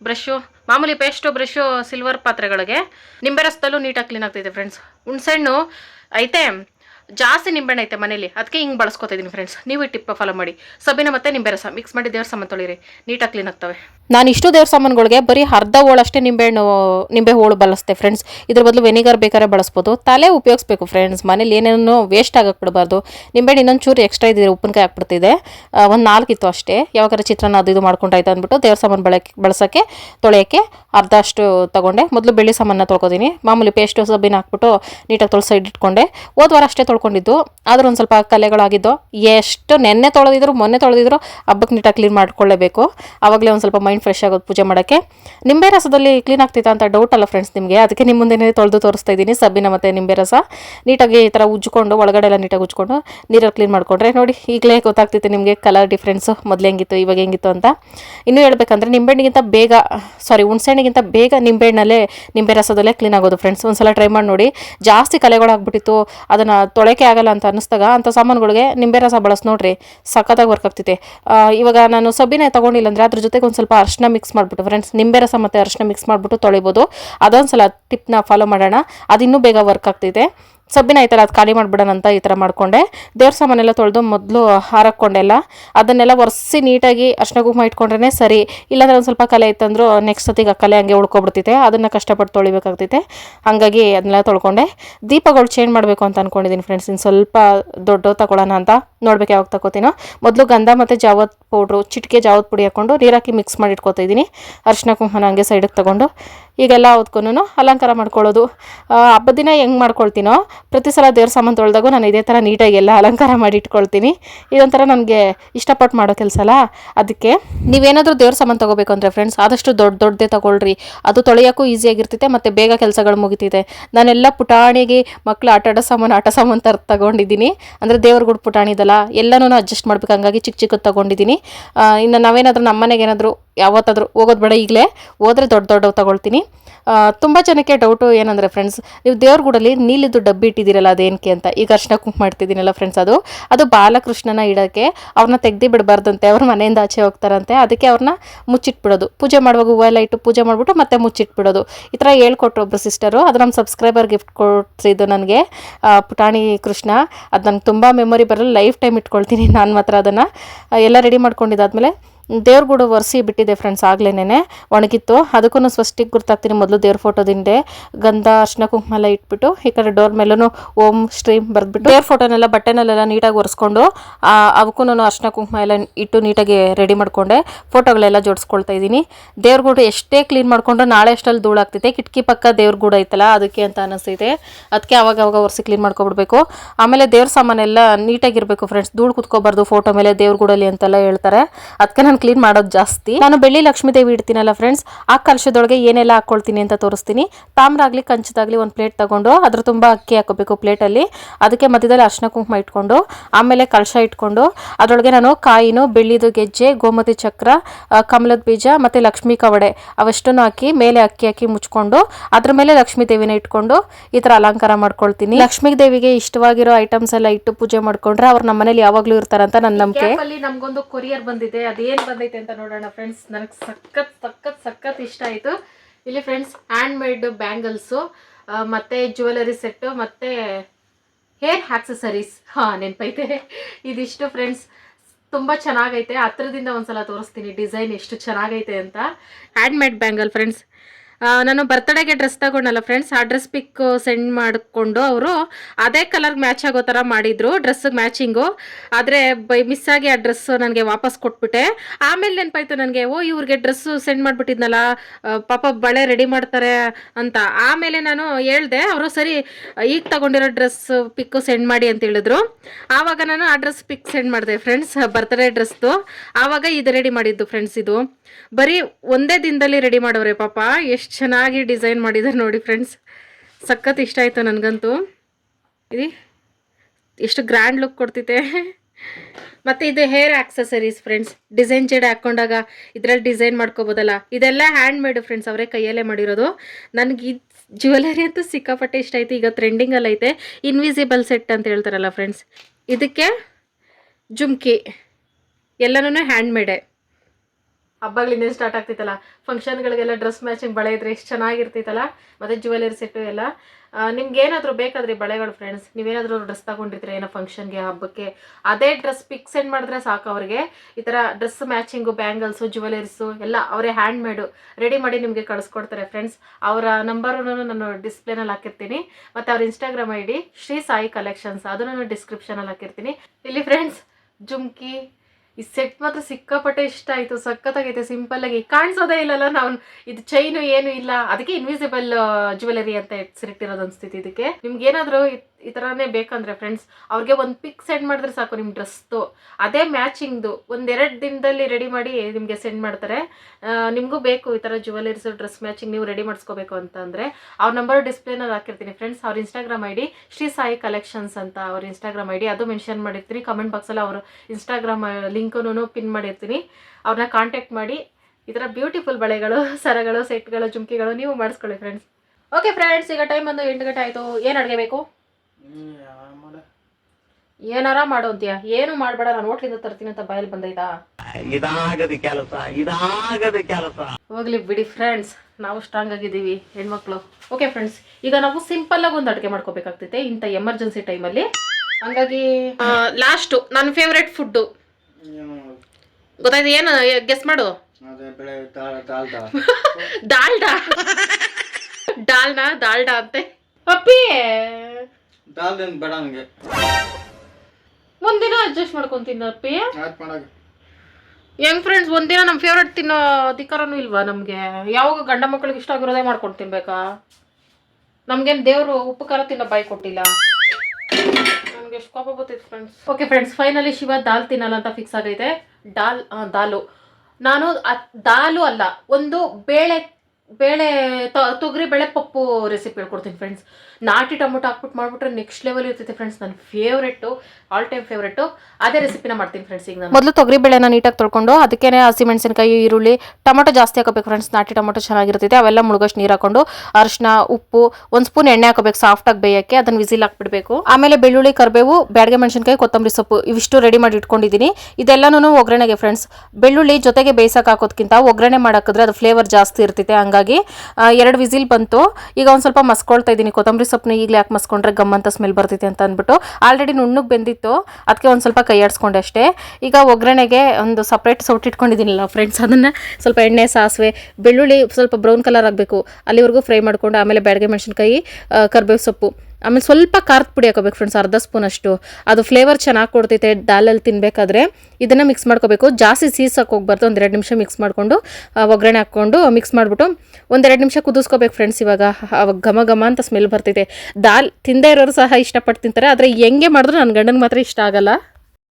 E: ಬ್ರಷು ಮಾಮೂಲಿ ಪೇಸ್ಟು ಬ್ರಷು ಸಿಲ್ವರ್ ಪಾತ್ರೆಗಳಿಗೆ. ನಿಂಬೆ ರಸದಲ್ಲೂ ನೀಟಾಗಿ ಕ್ಲೀನ್ ಆಗ್ತಿದೆ ಫ್ರೆಂಡ್ಸ್ ಹುಣ್ಸೆಹಣ್ಣು ಐತೆ. ಜಾಸ್ತಿ ನಿಂಬೆಹಣ್ಣು ಐತೆ ಮನೇಲಿ ಅದಕ್ಕೆ ಹಿಂಗೆ ಬಳಸ್ಕೊತಾ ಇದ್ದೀನಿ ಫ್ರೆಂಡ್ಸ್ ನೀವು ಈ ಟಿಪ್ಪ ಫಾಲೋ ಮಾಡಿ. ಸಬೀನ ಮತ್ತೆ ನಿಂಬೆ ರಸ ಮಿಕ್ಸ್ ಮಾಡಿ ದೇವ್ರ ಸಾಮಾನು ತೊಳಿರಿ. ನೀಟಾಗಿ ಕ್ಲೀನ್ ಆಗ್ತವೆ.
A: ನಾನು ಇಷ್ಟು ದೇವ್ರ ಸಾಮಾನುಗಳಿಗೆ ಬರೀ ಅರ್ಧ ಹೋಳಷ್ಟೇ ನಿಂಬೆಹಣ್ಣು, ನಿಂಬೆ ಹೋಳು ಬಳಸ್ತೆ ಫ್ರೆಂಡ್ಸ್ ಇದ್ರ ಬದಲು ವೆನಿಗರ್ ಬೇಕಾದ್ರೆ ಬಳಸ್ಬೋದು. ತಲೆ ಉಪಯೋಗಿಸ್ಬೇಕು ಫ್ರೆಂಡ್ಸ್ ಮನೇಲಿ ಏನೇನೋ ವೇಸ್ಟ್ ಆಗಕ್ಕೆ ಬಿಡಬಾರ್ದು. ನಿಂಬೆಹಣ್ಣು ಇನ್ನೊಂದು ಚೂರು ಎಕ್ಸ್ಟ್ರಾ ಇದ್ದಿದೆ ಉಪ್ಪಿನಕಾಯಿ ಹಾಕ್ಬಿಡ್ತಿದೆ ಒಂದು ನಾಲ್ಕು ಇತ್ತು ಅಷ್ಟೇ. ಯಾವಾಗಾರ ಚಿತ್ರಾನ್ನ ಅದು ಇದು ಮಾಡ್ಕೊಂಡಾಯ್ತು ಅಂದ್ಬಿಟ್ಟು ದೇವ್ರ ಸಾಮಾನು ಬಳಕೆ, ಬಳಸೋಕ್ಕೆ, ತೊಳೆಯೋಕ್ಕೆ ಅರ್ಧ ಅಷ್ಟು ತೊಗೊಂಡೆ. ಮೊದಲು ಬೆಳ್ಳಿ ಸಾಮಾನ ತೊಳ್ಕೊತೀನಿ. ಮಾಮೂಲಿ ಪೇಸ್ಟು ಸಬ್ಬಿನ ಹಾಕ್ಬಿಟ್ಟು ನೀಟಾಗಿ ತೊಳೆಸ ಇಟ್ಕೊಂಡೆ. ಹೋದ ವಾರ ಅಷ್ಟೇ ತೊಳ್ಕೊಂಡಿದ್ದು. ಆದರೂ ಒಂದು ಸ್ವಲ್ಪ ಕಲೆಗಳಾಗಿದ್ದು, ಎಷ್ಟು ನೆನ್ನೆ ತೊಳೆದಿದ್ರು, ಮೊನ್ನೆ ತೊಳೆದಿದ್ರು ಹಬ್ಬಕ್ಕೆ ನೀಟಾಗಿ ಕ್ಲೀನ್ ಮಾಡ್ಕೊಳ್ಳೇಬೇಕು ಆವಾಗಲೇ ಒಂದು ಸ್ವಲ್ಪ ಮೈಂಡ್ ಫ್ರೆಶ್ ಆಗೋದು ಪೂಜೆ ಮಾಡೋಕ್ಕೆ. ನಿಂಬೆ ರಸದಲ್ಲಿ ಕ್ಲೀನ್ ಆಗ್ತಿತ್ತ ಅಂತ ಡೌಟ್ ಅಲ್ಲ ಫ್ರೆಂಡ್ಸ್ ನಿಮಗೆ? ಅದಕ್ಕೆ ನಿಮ್ಮ ಮುಂದೆ ತೊಳೆದು ತೋರಿಸ್ತಾ ಇದ್ದೀನಿ, ಸಬ್ಬಿನ ಮತ್ತು ನಿಂಬೆ ರಸ. ನೀಟಾಗಿ ಈ ಥರ ಉಜ್ಜಿಕೊಂಡು ಒಳಗಡೆ ಎಲ್ಲ ನೀಟಾಗಿ ಉಜ್ಕೊಂಡು, ನೀರಲ್ಲಿ ಕ್ಲೀನ್ ಮಾಡಿಕೊಂಡ್ರೆ ನೋಡಿ, ಈಗಲೇ ಗೊತ್ತಾಗ್ತಿತ್ತು ನಿಮಗೆ ಕಲರ್ ಡಿಫ್ರೆನ್ಸು ಮೊದಲು ಹೆಂಗಿತ್ತು, ಇವಾಗ ಹೆಂಗಿತ್ತು ಅಂತ. ಇನ್ನೂ ಹೇಳ್ಬೇಕಂದ್ರೆ ನಿಂಬೆಹಣ್ಣಿಗಿಂತ ಬೇಗ ಸಾರಿ ಹುಣ್ಸೆಹಣ್ಣಿಗಿಂತ ಬೇಗ ನಿಂಬೆಹಣ್ಣಲ್ಲೇ ನಿಂಬೆ ರಸದಲ್ಲೇ ಕ್ಲೀನ್ ಆಗೋದು ಫ್ರೆಂಡ್ಸ್ ಒಂದು ಸಲ ಟ್ರೈ ಮಾಡಿ ನೋಡಿ. ಜಾಸ್ತಿ ಕಲೆಗಳಾಗ್ಬಿಟ್ಟಿತ್ತು, ಅದನ್ನು ತೊಳೆಕೆ ಆಗಲ್ಲ ಅಂತ ಅನ್ನಿಸ್ದಾಗ ಅಂಥ ಸಾಮಾನುಗಳಿಗೆ ನಿಂಬೆ ರಸ ಬಳಸಿ ನೋಡ್ರಿ ಸಖತ್ತಾಗಿ ವರ್ಕ್ ಆಗ್ತೈತೆ. ಆ, ಇವಾಗ ನಾನು ಸಬ್ಬಿನ ತಗೊಂಡಿಲ್ಲ ಅಂದರೆ ಅದ್ರ ಜೊತೆಗೆ ಒಂದು ಸ್ವಲ್ಪ ಅರ್ಶಿನ ಮಿಕ್ಸ್ ಮಾಡಿಬಿಟ್ಟು ಫ್ರೆಂಡ್ಸ್ ನಿಂಬೆ ರಸ ಮತ್ತು ಅರ್ಶಿನ ಮಿಕ್ಸ್ ಮಾಡಿಬಿಟ್ಟು ತೊಳಿಬೋದು. ಅದೊಂದು ಸಲ ಟಿಪ್ನ ಫಾಲೋ ಮಾಡೋಣ. ಅದು ಇನ್ನೂ ಬೇಗ ವರ್ಕ್ ಆಗ್ತೈತೆ. ಸಬ್ಬಿನ ಥರ ಅದು ಖಾಲಿ ಮಾಡಿಬಿಡೋಣ ಅಂತ ಈ ಥರ ಮಾಡಿಕೊಂಡೆ. ದೇವ್ರ ಸಾಮಾನೆಲ್ಲ ತೊಳೆದು ಮೊದಲು ಹಾರಕ್ಕೊಂಡೆಲ್ಲ. ಅದನ್ನೆಲ್ಲ ಒರೆಸಿ ನೀಟಾಗಿ ಅರ್ಶಿನ ಕುಂಕುಮ ಇಟ್ಕೊಂಡ್ರೆ ಸರಿ. ಇಲ್ಲಾಂದ್ರೆ ಒಂದು ಸ್ವಲ್ಪ ಕಲೆ ಇತ್ತಂದ್ರೂ ನೆಕ್ಸ್ಟ್ ಸತಿಗೆ ಆ ಕಲೆ ಹಂಗೆ ಉಳ್ಕೊಬಿಡ್ತೈತೆ ಅದನ್ನು ಕಷ್ಟಪಟ್ಟು ತೊಳಿಬೇಕಾಗ್ತೈತೆ ಹಾಗಾಗಿ ಅದನ್ನೆಲ್ಲ ತೊಳ್ಕೊಂಡೆ. ದೀಪಗಳು ಚೇಂಜ್ ಮಾಡಬೇಕು ಅಂತ ಅಂದ್ಕೊಂಡಿದ್ದೀನಿ ಫ್ರೆಂಡ್ಸ್ ಇನ್ನು ಸ್ವಲ್ಪ ದೊಡ್ಡ ತಗೊಳ್ಳೋಣ ಅಂತ ನೋಡ್ಬೇಕು ಯಾವಾಗ ತಗೋತೀನೋ ಮೊದಲು ಗಂಧ ಮತ್ತು ಜಾವತ್ ಪೌಡ್ರು, ಚಿಟಿಕೆ ಜಾವತ್ ಪುಡಿ ಹಾಕ್ಕೊಂಡು ನೀರಾಕಿ ಮಿಕ್ಸ್ ಮಾಡಿ ಇಟ್ಕೊತಾ ಇದ್ದೀನಿ ಅರ್ಶಿನ ಕುಂಕುಮನ ಹಂಗೆ ಸೈಡಿಗೆ ತೊಗೊಂಡು. ಈಗೆಲ್ಲ ಹೊತ್ಕೊಂಡು ಅಲಂಕಾರ ಮಾಡ್ಕೊಳ್ಳೋದು. ಹಬ್ಬದ ದಿನ ಹೆಂಗೆ ಮಾಡ್ಕೊಳ್ತೀನೋ ಪ್ರತಿ ಸಲ ದೇವ್ರ ಸಾಮಾನು ತೊಳೆದಾಗೂ ನಾನು ಇದೇ ಥರ ನೀಟಾಗಿ ಎಲ್ಲ ಅಲಂಕಾರ ಮಾಡಿ ಇಟ್ಕೊಳ್ತೀನಿ. ಇದೊಂಥರ ನನಗೆ ಇಷ್ಟಪಟ್ಟು ಮಾಡೋ ಕೆಲಸ ಅಲ್ಲ? ಅದಕ್ಕೆ ನೀವೇನಾದರೂ ದೇವ್ರ ಸಾಮಾನು ತೊಗೋಬೇಕು ಅಂದರೆ ಫ್ರೆಂಡ್ಸ್ ಆದಷ್ಟು ದೊಡ್ಡ ದೊಡ್ಡದೇ ತೊಗೊಳ್ರಿ. ಅದು ತೊಳೆಯೋಕ್ಕೂ ಈಸಿಯಾಗಿರ್ತೈತೆ ಮತ್ತು ಬೇಗ ಕೆಲಸಗಳು ಮುಗಿತೈತೆ ನಾನೆಲ್ಲ ಪುಟಾಣಿಗೆ ಮಕ್ಕಳು ಆಟ ಆಡೋ ಸಾಮಾನು, ಆಟ ಸಾಮಾನು ತರ, ತಗೊಂಡಿದ್ದೀನಿ. ಅಂದರೆ ದೇವ್ರ ಗುಡ್ ಪುಟಾಣಿದಲ್ಲ ಎಲ್ಲನೂ ಅಡ್ಜಸ್ಟ್ ಮಾಡ್ಬೇಕು. ಹಂಗಾಗಿ ಚಿಕ್ಕ ಚಿಕ್ಕದು ತಗೊಂಡಿದ್ದೀನಿ. ಇನ್ನು ನಾವೇನಾದರೂ ನಮ್ಮ ಮನೆಗೆ ಏನಾದರೂ ಯಾವತ್ತಾದರೂ ಹೋಗೋದು ಬೇಡ ಈಗಲೇ. ಹೋದರೆ ದೊಡ್ಡ ದೊಡ್ಡವು ತಗೊಳ್ತೀನಿ. ತುಂಬ ಜನಕ್ಕೆ ಡೌಟು ಏನಂದರೆ ಫ್ರೆಂಡ್ಸ್ ನೀವು ದೇವ್ರ ಗುಡಲ್ಲಿ ನೀಲಿದ್ದು ಡಬ್ಬಿ ಇಟ್ಟಿದ್ದೀರಲ್ಲ ಅದೇನಕ್ಕೆ ಅಂತ. ಈಗ ಅರ್ಶನ ಕುಂಕುಮ ಮಾಡ್ತಿದ್ದೀನಲ್ಲ ಫ್ರೆಂಡ್ಸ್ ಅದು. ಅದು ಬಾಲಕೃಷ್ಣನ ಇಡೋಕ್ಕೆ ಅವ್ರನ್ನ ತೆಗ್ದು ಬಿಡಬಾರ್ದಂತೆ, ಅವ್ರ ಮನೆಯಿಂದ ಆಚೆ ಹೋಗ್ತಾರಂತೆ. ಅದಕ್ಕೆ ಅವ್ರನ್ನ ಮುಚ್ಚಿಟ್ಬಿಡೋದು. ಪೂಜೆ ಮಾಡುವಾಗ ಹೂವ ಎಲ್ಲ ಇಟ್ಟು ಪೂಜೆ ಮಾಡಿಬಿಟ್ಟು ಮತ್ತೆ ಮುಚ್ಚಿಟ್ಬಿಡೋದು. ಈ ಥರ ಹೇಳ್ಕೊಟ್ರು ಒಬ್ಬರು ಸಿಸ್ಟರು ಅದು ನಮ್ಮ ಸಬ್ಸ್ಕ್ರೈಬರ್ ಗಿಫ್ಟ್ ಕೊಟ್ಟಿದ್ದು ನನಗೆ. ಪುಟಾಣಿ ಕೃಷ್ಣ, ಅದು ನಂಗೆ ತುಂಬ ಮೆಮೊರಿ ಬರಲ್ಲ ಲೈಫ್ ಟೈಮ್ ಇಟ್ಕೊಳ್ತೀನಿ ನಾನು ಮಾತ್ರ ಅದನ್ನು. ಎಲ್ಲ ರೆಡಿ ಮಾಡ್ಕೊಂಡಿದ್ದಾದ್ಮೇಲೆ ದೇವ್ರ ಗುಡು ಒರೆಸಿ ಬಿಟ್ಟಿದೆ ಫ್ರೆಂಡ್ಸ್ ಆಗ್ಲೇನೆ ಒಣಗಿತ್ತು. ಅದಕ್ಕೂ ಸ್ವಸ್ಟಿಗೆ ಗುರ್ತಾಗ್ತೀನಿ. ಮೊದಲು ದೇವ್ರ ಫೋಟೋದಿಂದೆ ಗಂಧ ಅರ್ಶನ ಕುಂಕುಮ ಎಲ್ಲ ಇಟ್ಬಿಟ್ಟು, ಈ ಕಡೆ ಡೋರ್ ಮೇಲೂ ಓಂ ಸ್ಟ್ರೀಮ್ ಬರೆದ್ಬಿಟ್ಟು ದೇವ್ರ ಫೋಟೋನೆಲ್ಲ ಬಟ್ಟೆನಲ್ಲೆಲ್ಲ ನೀಟಾಗಿ ಒರೆಸ್ಕೊಂಡು ಅವಕ್ಕೂ ಅರ್ಶನ ಕುಂಕುಮ ಎಲ್ಲ ಇಟ್ಟು ನೀಟಾಗಿ ರೆಡಿ ಮಾಡಿಕೊಂಡೆ. ಫೋಟೋಗಳೆಲ್ಲ ಜೋಡಿಸ್ಕೊಳ್ತಾ ಇದ್ದೀನಿ. ದೇವ್ರ ಗೂಡು ಎಷ್ಟೇ ಕ್ಲೀನ್ ಮಾಡಿಕೊಂಡು ನಾಳೆ ಅಷ್ಟಲ್ಲಿ ಧೂಳಾಗ್ತೈತೆ. ಕಿಟಕಿ ಪಕ್ಕ ದೇವ್ರ ಗೂಡು ಐತಲ್ಲ, ಅದಕ್ಕೆ ಅಂತ ಅನಿಸ್ತೈತೆ. ಅದಕ್ಕೆ ಅವಾಗ ಅವಾಗ ಒರೆಸಿ ಕ್ಲೀನ್ ಮಾಡ್ಕೊಬಿಡ್ಬೇಕು. ಆಮೇಲೆ ದೇವ್ರ ಸಾಮಾನೆಲ್ಲ ನೀಟಾಗಿರಬೇಕು ಫ್ರೆಂಡ್ಸ್ ಧೂಳು ಕುತ್ಕೋಬಾರ್ದು ಫೋಟೋ ಮೇಲೆ ದೇವ್ರ ಗೂಡಲ್ಲಿ ಅಂತೆಲ್ಲ ಹೇಳ್ತಾರೆ. ಅದಕ್ಕೆ ನಾನು
H: ಕ್ಲೀನ್ ಮಾಡೋದು ಜಾಸ್ತಿ. ನಾನು ಬೆಳ್ಳಿ ಲಕ್ಷ್ಮೀ ದೇವಿ ಇಡ್ತೀನಲ್ಲ ಫ್ರೆಂಡ್ಸ್ ಆ ಕಲಶದೊಳಗೆ ಏನೆಲ್ಲ ಹಾಕೊಳ್ತೀನಿ ಅಂತ ತೋರಿಸ್ತೀನಿ. ತಾಮ್ರ ಆಗಲಿ ಕಂಚದಾಗಲಿ ಒಂದು ಪ್ಲೇಟ್ ತಗೊಂಡು ಅದ್ರ ತುಂಬ ಅಕ್ಕಿ ಹಾಕೋಬೇಕು ಪ್ಲೇಟಲ್ಲಿ ಅದಕ್ಕೆ ಮಧ್ಯದಲ್ಲಿ ಅರ್ಶನ ಕುಂಕುಮ ಇಟ್ಕೊಂಡು ಆಮೇಲೆ ಕಲಶ ಇಟ್ಕೊಂಡು ಅದರೊಳಗೆ ನಾನು ಕಾಯಿನು ಬೆಳ್ಳಿದು ಗೆಜ್ಜೆ ಗೋಮತಿ ಚಕ್ರ ಕಮಲದ ಬೀಜ ಮತ್ತು ಲಕ್ಷ್ಮೀ ಕವಡೆ ಅವಷ್ಟನ್ನು ಹಾಕಿ ಮೇಲೆ ಅಕ್ಕಿ ಹಾಕಿ ಮುಚ್ಕೊಂಡು ಅದ್ರ ಮೇಲೆ ಲಕ್ಷ್ಮೀ ದೇವಿನ ಇಟ್ಕೊಂಡು ಈ ಥರ ಅಲಂಕಾರ ಮಾಡ್ಕೊಳ್ತೀನಿ. ಲಕ್ಷ್ಮೀ ದೇವಿಗೆ ಇಷ್ಟವಾಗಿರೋ ಐಟಮ್ಸ್ ಎಲ್ಲ ಇಟ್ಟು ಪೂಜೆ ಮಾಡ್ಕೊಂಡ್ರೆ ಅವ್ರು ನಮ್ಮ ಮನೇಲಿ ಯಾವಾಗಲೂ ಇರ್ತಾರಂತ ನನ್ನ ನಂಬಿಕೆ.
A: ಅಲ್ಲಿ ನಮ್ಗೊಂದು ಕೊರಿಯರ್ ಬಂದಿದೆ ಅದೇನ್ ಬಂದೈತೆ ಅಂತ ನೋಡೋಣ ಫ್ರೆಂಡ್ಸ್ ನನಗೆ ಸಖತ್ ಸಖತ್ ಸಖತ್ ಇಷ್ಟ ಆಯ್ತು. ಇಲ್ಲಿ ಫ್ರೆಂಡ್ಸ್ ಹ್ಯಾಂಡ್ ಮೇಡ್ ಬ್ಯಾಂಗಲ್ಸು ಮತ್ತೆ ಜ್ಯುವೆಲರಿ ಸೆಟ್ಟು ಮತ್ತೆ ಹೇರ್ ಆಕ್ಸೆಸರೀಸ್ ಹಾಂ, ನೆನಪೈತೆ. ಇದಿಷ್ಟು ಫ್ರೆಂಡ್ಸ್ ತುಂಬ ಚೆನ್ನಾಗೈತೆ. ಹತ್ರದಿಂದ ಒಂದ್ಸಲ ತೋರಿಸ್ತೀನಿ. ಡಿಸೈನ್ ಎಷ್ಟು ಚೆನ್ನಾಗೈತೆ ಅಂತ. ಹ್ಯಾಂಡ್ ಮೇಡ್ ಬ್ಯಾಂಗಲ್ ಫ್ರೆಂಡ್ಸ್ ನಾನು ಬರ್ತಡೇಗೆ ಡ್ರೆಸ್ ತಗೊಂಡಲ್ಲ ಫ್ರೆಂಡ್ಸ್ ಆ ಡ್ರೆಸ್ ಪಿಕ್ ಸೆಂಡ್ ಮಾಡಿಕೊಂಡು ಅವರು ಅದೇ ಕಲರ್ ಮ್ಯಾಚ್ ಆಗೋ ಥರ ಮಾಡಿದ್ರು ಡ್ರೆಸ್ಸಿಗೆ ಮ್ಯಾಚಿಂಗು ಆದರೆ ಬೈ ಮಿಸ್ ಆಗಿ ಆ ಡ್ರೆಸ್ ನನಗೆ ವಾಪಸ್ ಕೊಟ್ಬಿಟ್ಟೆ. ಆಮೇಲೆ ನೆನಪಾಯ್ತು ನನಗೆ, ಓ, ಇವ್ರಿಗೆ ಡ್ರೆಸ್ಸು ಸೆಂಡ್ ಮಾಡಿಬಿಟ್ಟಿದ್ನಲ್ಲ ಪಾಪ ಬಳೆ ರೆಡಿ ಮಾಡ್ತಾರೆ ಅಂತ. ಆಮೇಲೆ ನಾನು ಹೇಳ್ದೆ, ಅವರು ಸರಿ, ಈಗ ತಗೊಂಡಿರೋ ಡ್ರೆಸ್ ಪಿಕ್ಕು ಸೆಂಡ್ ಮಾಡಿ ಅಂತ ಹೇಳಿದ್ರು. ಆವಾಗ ನಾನು ಆ ಡ್ರೆಸ್ ಪಿಕ್ ಸೆಂಡ್ ಮಾಡಿದೆ ಫ್ರೆಂಡ್ಸ್ ಬರ್ತ್ಡೇ ಡ್ರೆಸ್ದು ಆವಾಗ ಇದು ರೆಡಿ ಮಾಡಿದ್ದು ಫ್ರೆಂಡ್ಸ್ ಇದು. ಬರೀ ಒಂದೇ ದಿನದಲ್ಲಿ ರೆಡಿ ಮಾಡೋರೆ ಪಾಪ, ಎಷ್ಟು ಚೆನ್ನಾಗಿ ಡಿಸೈನ್ ಮಾಡಿದ್ದಾರೆ ನೋಡಿ ಫ್ರೆಂಡ್ಸ್. ಸಖತ್ ಇಷ್ಟ ಆಯಿತು ನನಗಂತೂ. ಇದು ಎಷ್ಟು ಗ್ರ್ಯಾಂಡ್ ಲುಕ್ ಕೊಡ್ತಿದೆ ಮತ್ತು ಇದು ಹೇರ್ ಆಕ್ಸೆಸರೀಸ್ ಫ್ರೆಂಡ್ಸ್. ಡಿಸೈನ್ ಜಡೆ ಹಾಕ್ಕೊಂಡಾಗ ಇದರಲ್ಲಿ ಡಿಸೈನ್ ಮಾಡ್ಕೋಬೋದಲ್ಲ. ಇದೆಲ್ಲ ಹ್ಯಾಂಡ್ ಮೇಡ್ ಫ್ರೆಂಡ್ಸ್ ಅವರೇ ಕೈಯಲ್ಲೇ ಮಾಡಿರೋದು. ನನಗೆ ಇದು ಜ್ಯುವೆಲರಿ ಅಂತೂ ಸಿಕ್ಕಾಪಟ್ಟೆ ಇಷ್ಟ ಆಯಿತು. ಈಗ ಟ್ರೆಂಡಿಂಗಲ್ಲಿ ಐತೆ. ಇನ್ವಿಸಿಬಲ್ ಸೆಟ್ ಅಂತ ಹೇಳ್ತಾರಲ್ಲ ಫ್ರೆಂಡ್ಸ್. ಇದಕ್ಕೆ ಜುಮ್ಕಿ. ಎಲ್ಲನೂ ಹ್ಯಾಂಡ್ ಮೇಡೆ ಹಬ್ಬಗಳಿಂದ ಸ್ಟಾರ್ಟ್ ಆಗ್ತಿತ್ತಲ್ಲ? ಫಂಕ್ಷನ್ಗಳಿಗೆಲ್ಲ ಡ್ರೆಸ್ ಮ್ಯಾಚಿಂಗ್ ಬಳೆ ಇದ್ರೆ ಎಷ್ಟು ಚೆನ್ನಾಗಿರ್ತಿತ್ತಲ್ಲ? ಮತ್ತು ಜ್ಯುವೆಲರಿ ಸೆಟ್ಟು ಎಲ್ಲ. ನಿಮ್ಗೆ ಏನಾದರೂ ಬೇಕಾದ್ರೆ ಬಳೆಗಳು ಫ್ರೆಂಡ್ಸ್ ನೀವೇನಾದರೂ ಡ್ರೆಸ್ ತಗೊಂಡಿದ್ರೆ ಏನೋ ಫಂಕ್ಷನ್ಗೆ ಹಬ್ಬಕ್ಕೆ? ಅದೇ ಡ್ರೆಸ್ ಪಿಕ್ ಸೆಂಡ್ ಮಾಡಿದ್ರೆ ಸಾಕು ಅವ್ರಿಗೆ. ಈ ಥರ ಡ್ರೆಸ್ ಮ್ಯಾಚಿಂಗು ಬ್ಯಾಂಗಲ್ಸು ಜ್ಯುವೆಲರಿಸು ಎಲ್ಲ ಅವರೇ ಹ್ಯಾಂಡ್ ಮೇಡು ರೆಡಿ ಮಾಡಿ ನಿಮಗೆ ಕಳಿಸ್ಕೊಡ್ತಾರೆ ಫ್ರೆಂಡ್ಸ್ ಅವರ ನಂಬರನ್ನು ನಾನು ಡಿಸ್ಪ್ಲೇನಲ್ಲಿ ಹಾಕಿರ್ತೀನಿ. ಮತ್ತು ಅವ್ರ Instagram I D Shri Sai collections ಅದನ್ನು ನಾನು ಡಿಸ್ಕ್ರಿಪ್ಷನಲ್ಲಿ ಹಾಕಿರ್ತೀನಿ. ಇಲ್ಲಿ ಫ್ರೆಂಡ್ಸ್ ಜುಮ್ಕಿ ಈ ಸೆಟ್ ಮಾತ್ರ ಸಿಕ್ಕಾಪಟ್ಟೆ ಇಷ್ಟ ಆಯಿತು, ಸಖತ್ತಾಗೈತೆ ಸಿಂಪಲ್ ಆಗಿ. ಕಾಣಿಸೋದೇ ಇಲ್ಲಲ್ಲ ನಾವು ಇದು ಚೈನು ಏನು ಇಲ್ಲ. ಅದಕ್ಕೆ ಇನ್ವಿಸಿಬಲ್ ಜ್ಯುವೆಲರಿ ಅಂತ ಹೆಸರಿಟ್ಟಿರೋದು ಅನಿಸ್ತಿತ್ತು ಇದಕ್ಕೆ. ನಿಮ್ಗೆ ಏನಾದರೂ ಈ ಥರನೇ ಬೇಕಂದ್ರೆ ಫ್ರೆಂಡ್ಸ್ ಅವ್ರಿಗೆ ಒಂದು ಪಿಕ್ ಸೆಂಡ್ ಮಾಡಿದ್ರೆ ಸಾಕು ನಿಮ್ಮ ಡ್ರೆಸ್ದು ಅದೇ ಮ್ಯಾಚಿಂಗ್ದು ಒಂದೆರಡು ದಿನದಲ್ಲಿ ರೆಡಿ ಮಾಡಿ ನಿಮಗೆ ಸೆಂಡ್ ಮಾಡ್ತಾರೆ. ನಿಮಗೂ ಬೇಕು ಈ ಥರ ಜ್ಯುವೆಲರೀಸ್ ಡ್ರೆಸ್ ಮ್ಯಾಚಿಂಗ್ ನೀವು ರೆಡಿ ಮಾಡಿಸ್ಕೋಬೇಕು ಅಂತಂದರೆ ಅವ್ರ ನಂಬರ್ ಡಿಸ್ಪ್ಲೇನಲ್ಲಿ ಹಾಕಿರ್ತೀನಿ ಫ್ರೆಂಡ್ಸ್ ಅವ್ರ Instagram I D Shri Sai collections ಅಂತ ಅವ್ರ ಇನ್ಸ್ಟಾಗ್ರಾಮ್ ಐ ಡಿ ಅದು ಮೆನ್ಷನ್ ಮಾಡಿರ್ತೀನಿ. ಕಮೆಂಟ್ ಬಾಕ್ಸಲ್ಲಿ ಅವರು ಇನ್ಸ್ಟಾಗ್ರಾಮ್ ಲಿಂಕನ್ನು ಪಿನ್ ಮಾಡಿರ್ತೀನಿ. ಅವ್ರನ್ನ ಕಾಂಟ್ಯಾಕ್ಟ್ ಮಾಡಿ. ಈ ಥರ ಬ್ಯೂಟಿಫುಲ್ ಬಳೆಗಳು, ಸರಗಳು ಸೆಟ್ಗಳು ಜುಮ್ಕಿಗಳು ನೀವು ಮಾಡಿಸ್ಕೊಳ್ಳಿ ಫ್ರೆಂಡ್ಸ್ ಓಕೆ ಫ್ರೆಂಡ್ಸ್ ಈಗ ಟೈಮ್ ಬಂದು ಎಂಟು ಗಂಟೆ ಆಯಿತು. ಏನು ಅಡುಗೆ ಬೇಕು? ಏನಾರ ಮಾಡು ಅಂತೀಯ? ಏನು ಮಾಡ್ಬೇಡ ನಾನು ಹೋಟ್ಲಿಂದ ತರ್ತೀನಿ ಅಂತ ಬಾಯಲ್ಲಿ ಬಂದೈತಾ?
I: ಇದಾಗದ ಕೆಲಸ ಇದಾಗದ ಕೆಲಸ.
A: ಹೋಗ್ಲಿ ಬಿಡಿ ಫ್ರೆಂಡ್ಸ್ ನಾವು ಸ್ಟ್ರಾಂಗ್ ಆಗಿದ್ದೀವಿ ಹೆಣ್ಮಕ್ಳು. ಓಕೆ ಫ್ರೆಂಡ್ಸ್ ಈಗ ನಾವು ಸಿಂಪಲ್ ಆಗಿ ಒಂದು ಅಡುಗೆ ಮಾಡ್ಕೋಬೇಕಾಗ್ತೈತೆ ಇಂಥ ಎಮರ್ಜೆನ್ಸಿ ಟೈಮಲ್ಲಿ ಹಂಗಾಗಿ ಲಾಸ್ಟು ನನ್ನ ಫೇವ್ರೆಟ್ ಫುಡ್ಡು ಗೊತ್ತಾಯ್ತು ಏನು ಗೆಸ್ ಮಾಡು. ಡಾಲ್ಡಾ ಡಾಲ್ನಾ ಡಾಲ್ಡಾ ಅಂತೆ. ಅಪ್ಪಿ
E: ದಾಲ್ದೇನ್ ಬೇಡ ನನಗೆ
A: ಒಂದಿನ ಅಡ್ಜಸ್ಟ್ ಮಾಡ್ಕೊಂತೀನಿ ಅಪ್ಪಿ. ಯಂಗ್ ಫ್ರೆಂಡ್ಸ್ ಒಂದಿನ ನಮ್ಮ ಫೇವ್ರೆಟ್ ತಿನ್ನೋ ಅಧಿಕಾರನೂ ಇಲ್ವಾ ನಮಗೆ? ಯಾವಾಗ ಗಂಡ ಮಕ್ಕಳಿಗೆ ಇಷ್ಟ ಆಗಿರೋದೇ ಮಾಡ್ಕೊಂಡು ತಿನ್ಬೇಕಾ? ನಮ್ಗೇನು ದೇವರು ಉಪ್ಪು ಖಾರ ತಿನ್ನೋ ಬಾಯಿ ಕೊಟ್ಟಿಲ್ಲ. ನಮ್ಗೆ ಎಷ್ಟು ಕೋಪ ಬರ್ತೈತೆ friends okay friends finally Shiva ದಾಲ್ ತಿನ್ನಲ್ಲ ಅಂತ ಫಿಕ್ಸ್ ಆಗೈತೆ. ದಾಲ್ ದಾಲು. ನಾನು ದಾಲು ಅಲ್ಲ ಒಂದು ಬೇಳೆ ಬೇಳೆ ತೊಗರಿ ಬೇಳೆ ಪಪ್ಪು ರೆಸಿಪಿ ಹೇಳ್ಕೊಡ್ತೀನಿ ಫ್ರೆಂಡ್ಸ್ ನಾಟಿ ಟೊಮೊಟೊ ಹಾಕ್ಬಿಟ್ಟು ಮಾಡ್ಬಿಟ್ರೆ ನೆಕ್ಸ್ಟ್ ಲೆವೆಲ್ ಇರ್ತೈತೆ ಫ್ರೆಂಡ್ಸ್ ನನ್ನ ಫೇವ್ರೆಟ್ಟು ಆಲ್ ಟೈಮ್ ಫೇವ್ರೆಟ್ಟು ಅದೇ ರೆಸಿಪಿನ ಮಾಡ್ತೀನಿ ಫ್ರೆಂಡ್ಸ್ ಈಗ ನಾನು.
H: ಮೊದಲು ತೊಗರಿ ಬೇಳೆನ ನೀಟಾಗಿ ತೊಳ್ಕೊಂಡು ಅದಕ್ಕೇನೆ ಹಸಿಮೆಣಸಿನಕಾಯಿ ಈರುಳ್ಳಿ, ಟೊಮೊಟೊ ಜಾಸ್ತಿ ಹಾಕೋಬೇಕು ಫ್ರೆಂಡ್ಸ್ ನಾಟಿ ಟೊಮೊಟೊ ಚೆನ್ನಾಗಿರ್ತೈತೆ. ಅವೆಲ್ಲ ಮುಳುಗಷ್ಟು ನೀರು ಹಾಕೊಂಡು ಅರಿಶಿನ, ಉಪ್ಪು, ಒಂದು ಸ್ಪೂನ್ ಎಣ್ಣೆ ಹಾಕೋಬೇಕು ಸಾಫ್ಟಾಗಿ ಬೇಯಕ್ಕೆ. ಅದನ್ನ ವಿಸಿಲ್ ಹಾಕ್ಬಿಡ್ಬೇಕು. ಆಮೇಲೆ ಬೆಳ್ಳುಳ್ಳಿ, ಕರಿಬೇವು, ಬ್ಯಾಡಗೆ ಮೆಣಸಿನಕಾಯಿ, ಕೊತ್ತಂಬರಿ ಸೊಪ್ಪು ಇವಿಷ್ಟು ರೆಡಿ ಮಾಡಿ ಇಟ್ಕೊಂಡಿದ್ದೀನಿ ಇದೆಲ್ಲನೂ ಒಗ್ಗರಣೆಗೆ ಫ್ರೆಂಡ್ಸ್ ಬೆಳ್ಳುಳ್ಳಿ ಜೊತೆಗೆ ಬೇಯಿಸಕ್ಕೆ ಹಾಕೋದ್ಕಿಂತ ಒಗ್ಗರಣೆ ಮಾಡಾಕಿದ್ರೆ ಅದು ಫ್ಲೇವರ್ ಜಾಸ್ತಿ ಇರ್ತೈತೆ. ಹಂಗಾಗಿ ಎರಡು ವಿಸಿಲ್ ಬಂತು. ಈಗ ಒಂದು ಸ್ವಲ್ಪ ಮಸ್ಕೊಳ್ತಾ ಇದ್ದೀನಿ. ಕೊತ್ತಂಬರಿ ಸೊಪ್ಪನ್ನ ಈಗಲೇ ಯಾಕೆ ಮಸ್ಕೊಂಡ್ರೆ ಗಮ್ ಅಂತ ಸ್ಮೆಲ್ ಬರ್ತೈತೆ ಅಂತ ಅಂದ್ಬಿಟ್ಟು. ಆಲ್ರೆಡಿ ನುಣ್ಣಗೆ ಬೆಂದಿತ್ತು. ಅದಕ್ಕೆ ಒಂದು ಸ್ವಲ್ಪ ಕೈ ಆಡಿಸ್ಕೊಂಡೆ ಅಷ್ಟೇ. ಈಗ ಒಗ್ಗರಣೆಗೆ ಒಂದು ಸಪ್ರೇಟ್ ಸೌಟ್ ಇಟ್ಕೊಂಡಿದ್ದೀನಲ್ಲ ಫ್ರೆಂಡ್ಸ್ ಅದನ್ನು ಸ್ವಲ್ಪ ಎಣ್ಣೆ, ಸಾಸಿವೆ, ಬೆಳ್ಳುಳ್ಳಿ ಸ್ವಲ್ಪ ಬ್ರೌನ್ ಕಲರ್ ಆಗಬೇಕು. ಅಲ್ಲಿವರೆಗೂ ಫ್ರೈ ಮಾಡಿಕೊಂಡು ಆಮೇಲೆ ಬ್ಯಾಡಗೆ ಮೆಣಸಿನ್ಕಾಯಿ ಕರ್ಬೇವು ಸೊಪ್ಪು. ಆಮೇಲೆ ಸ್ವಲ್ಪ ಖಾರದ ಪುಡಿ ಹಾಕೋಬೇಕು ಫ್ರೆಂಡ್ಸ್ ಅರ್ಧ ಸ್ಪೂನ್ ಅಷ್ಟು. ಅದು ಫ್ಲೇವರ್ ಚೆನ್ನಾಗಿ ಕೊಡ್ತೈತೆ ದಾಲಲ್ಲಿ ತಿನ್ನಬೇಕಾದ್ರೆ ಇದನ್ನು ಮಿಕ್ಸ್ ಮಾಡ್ಕೋಬೇಕು. ಜಾಸ್ತಿ ಸೀಸಕ್ಕೆ ಹೋಗ್ಬಾರ್ದು ಒಂದೆರಡು ನಿಮಿಷ ಮಿಕ್ಸ್ ಮಾಡಿಕೊಂಡು ಒಗ್ಗರಣೆ ಹಾಕ್ಕೊಂಡು ಮಿಕ್ಸ್ ಮಾಡಿಬಿಟ್ಟು ಒಂದೆರಡು ನಿಮಿಷ ಕುದಿಸ್ಕೋಬೇಕು ಫ್ರೆಂಡ್ಸ್ ಇವಾಗ. ಅವಾಗ ಘಮ ಘಮ ಅಂತ ಸ್ಮೆಲ್ ಬರ್ತೈತೆ. ದಾಲ್ ತಿಂದೇ ಇರೋರು ಸಹ ಇಷ್ಟಪಟ್ಟು ತಿಂತಾರೆ ಆದರೆ ಹೆಂಗೆ ಮಾಡಿದ್ರು ನನ್ನ ಗಂಡನಿಗೆ ಮಾತ್ರ ಇಷ್ಟ ಆಗಲ್ಲ.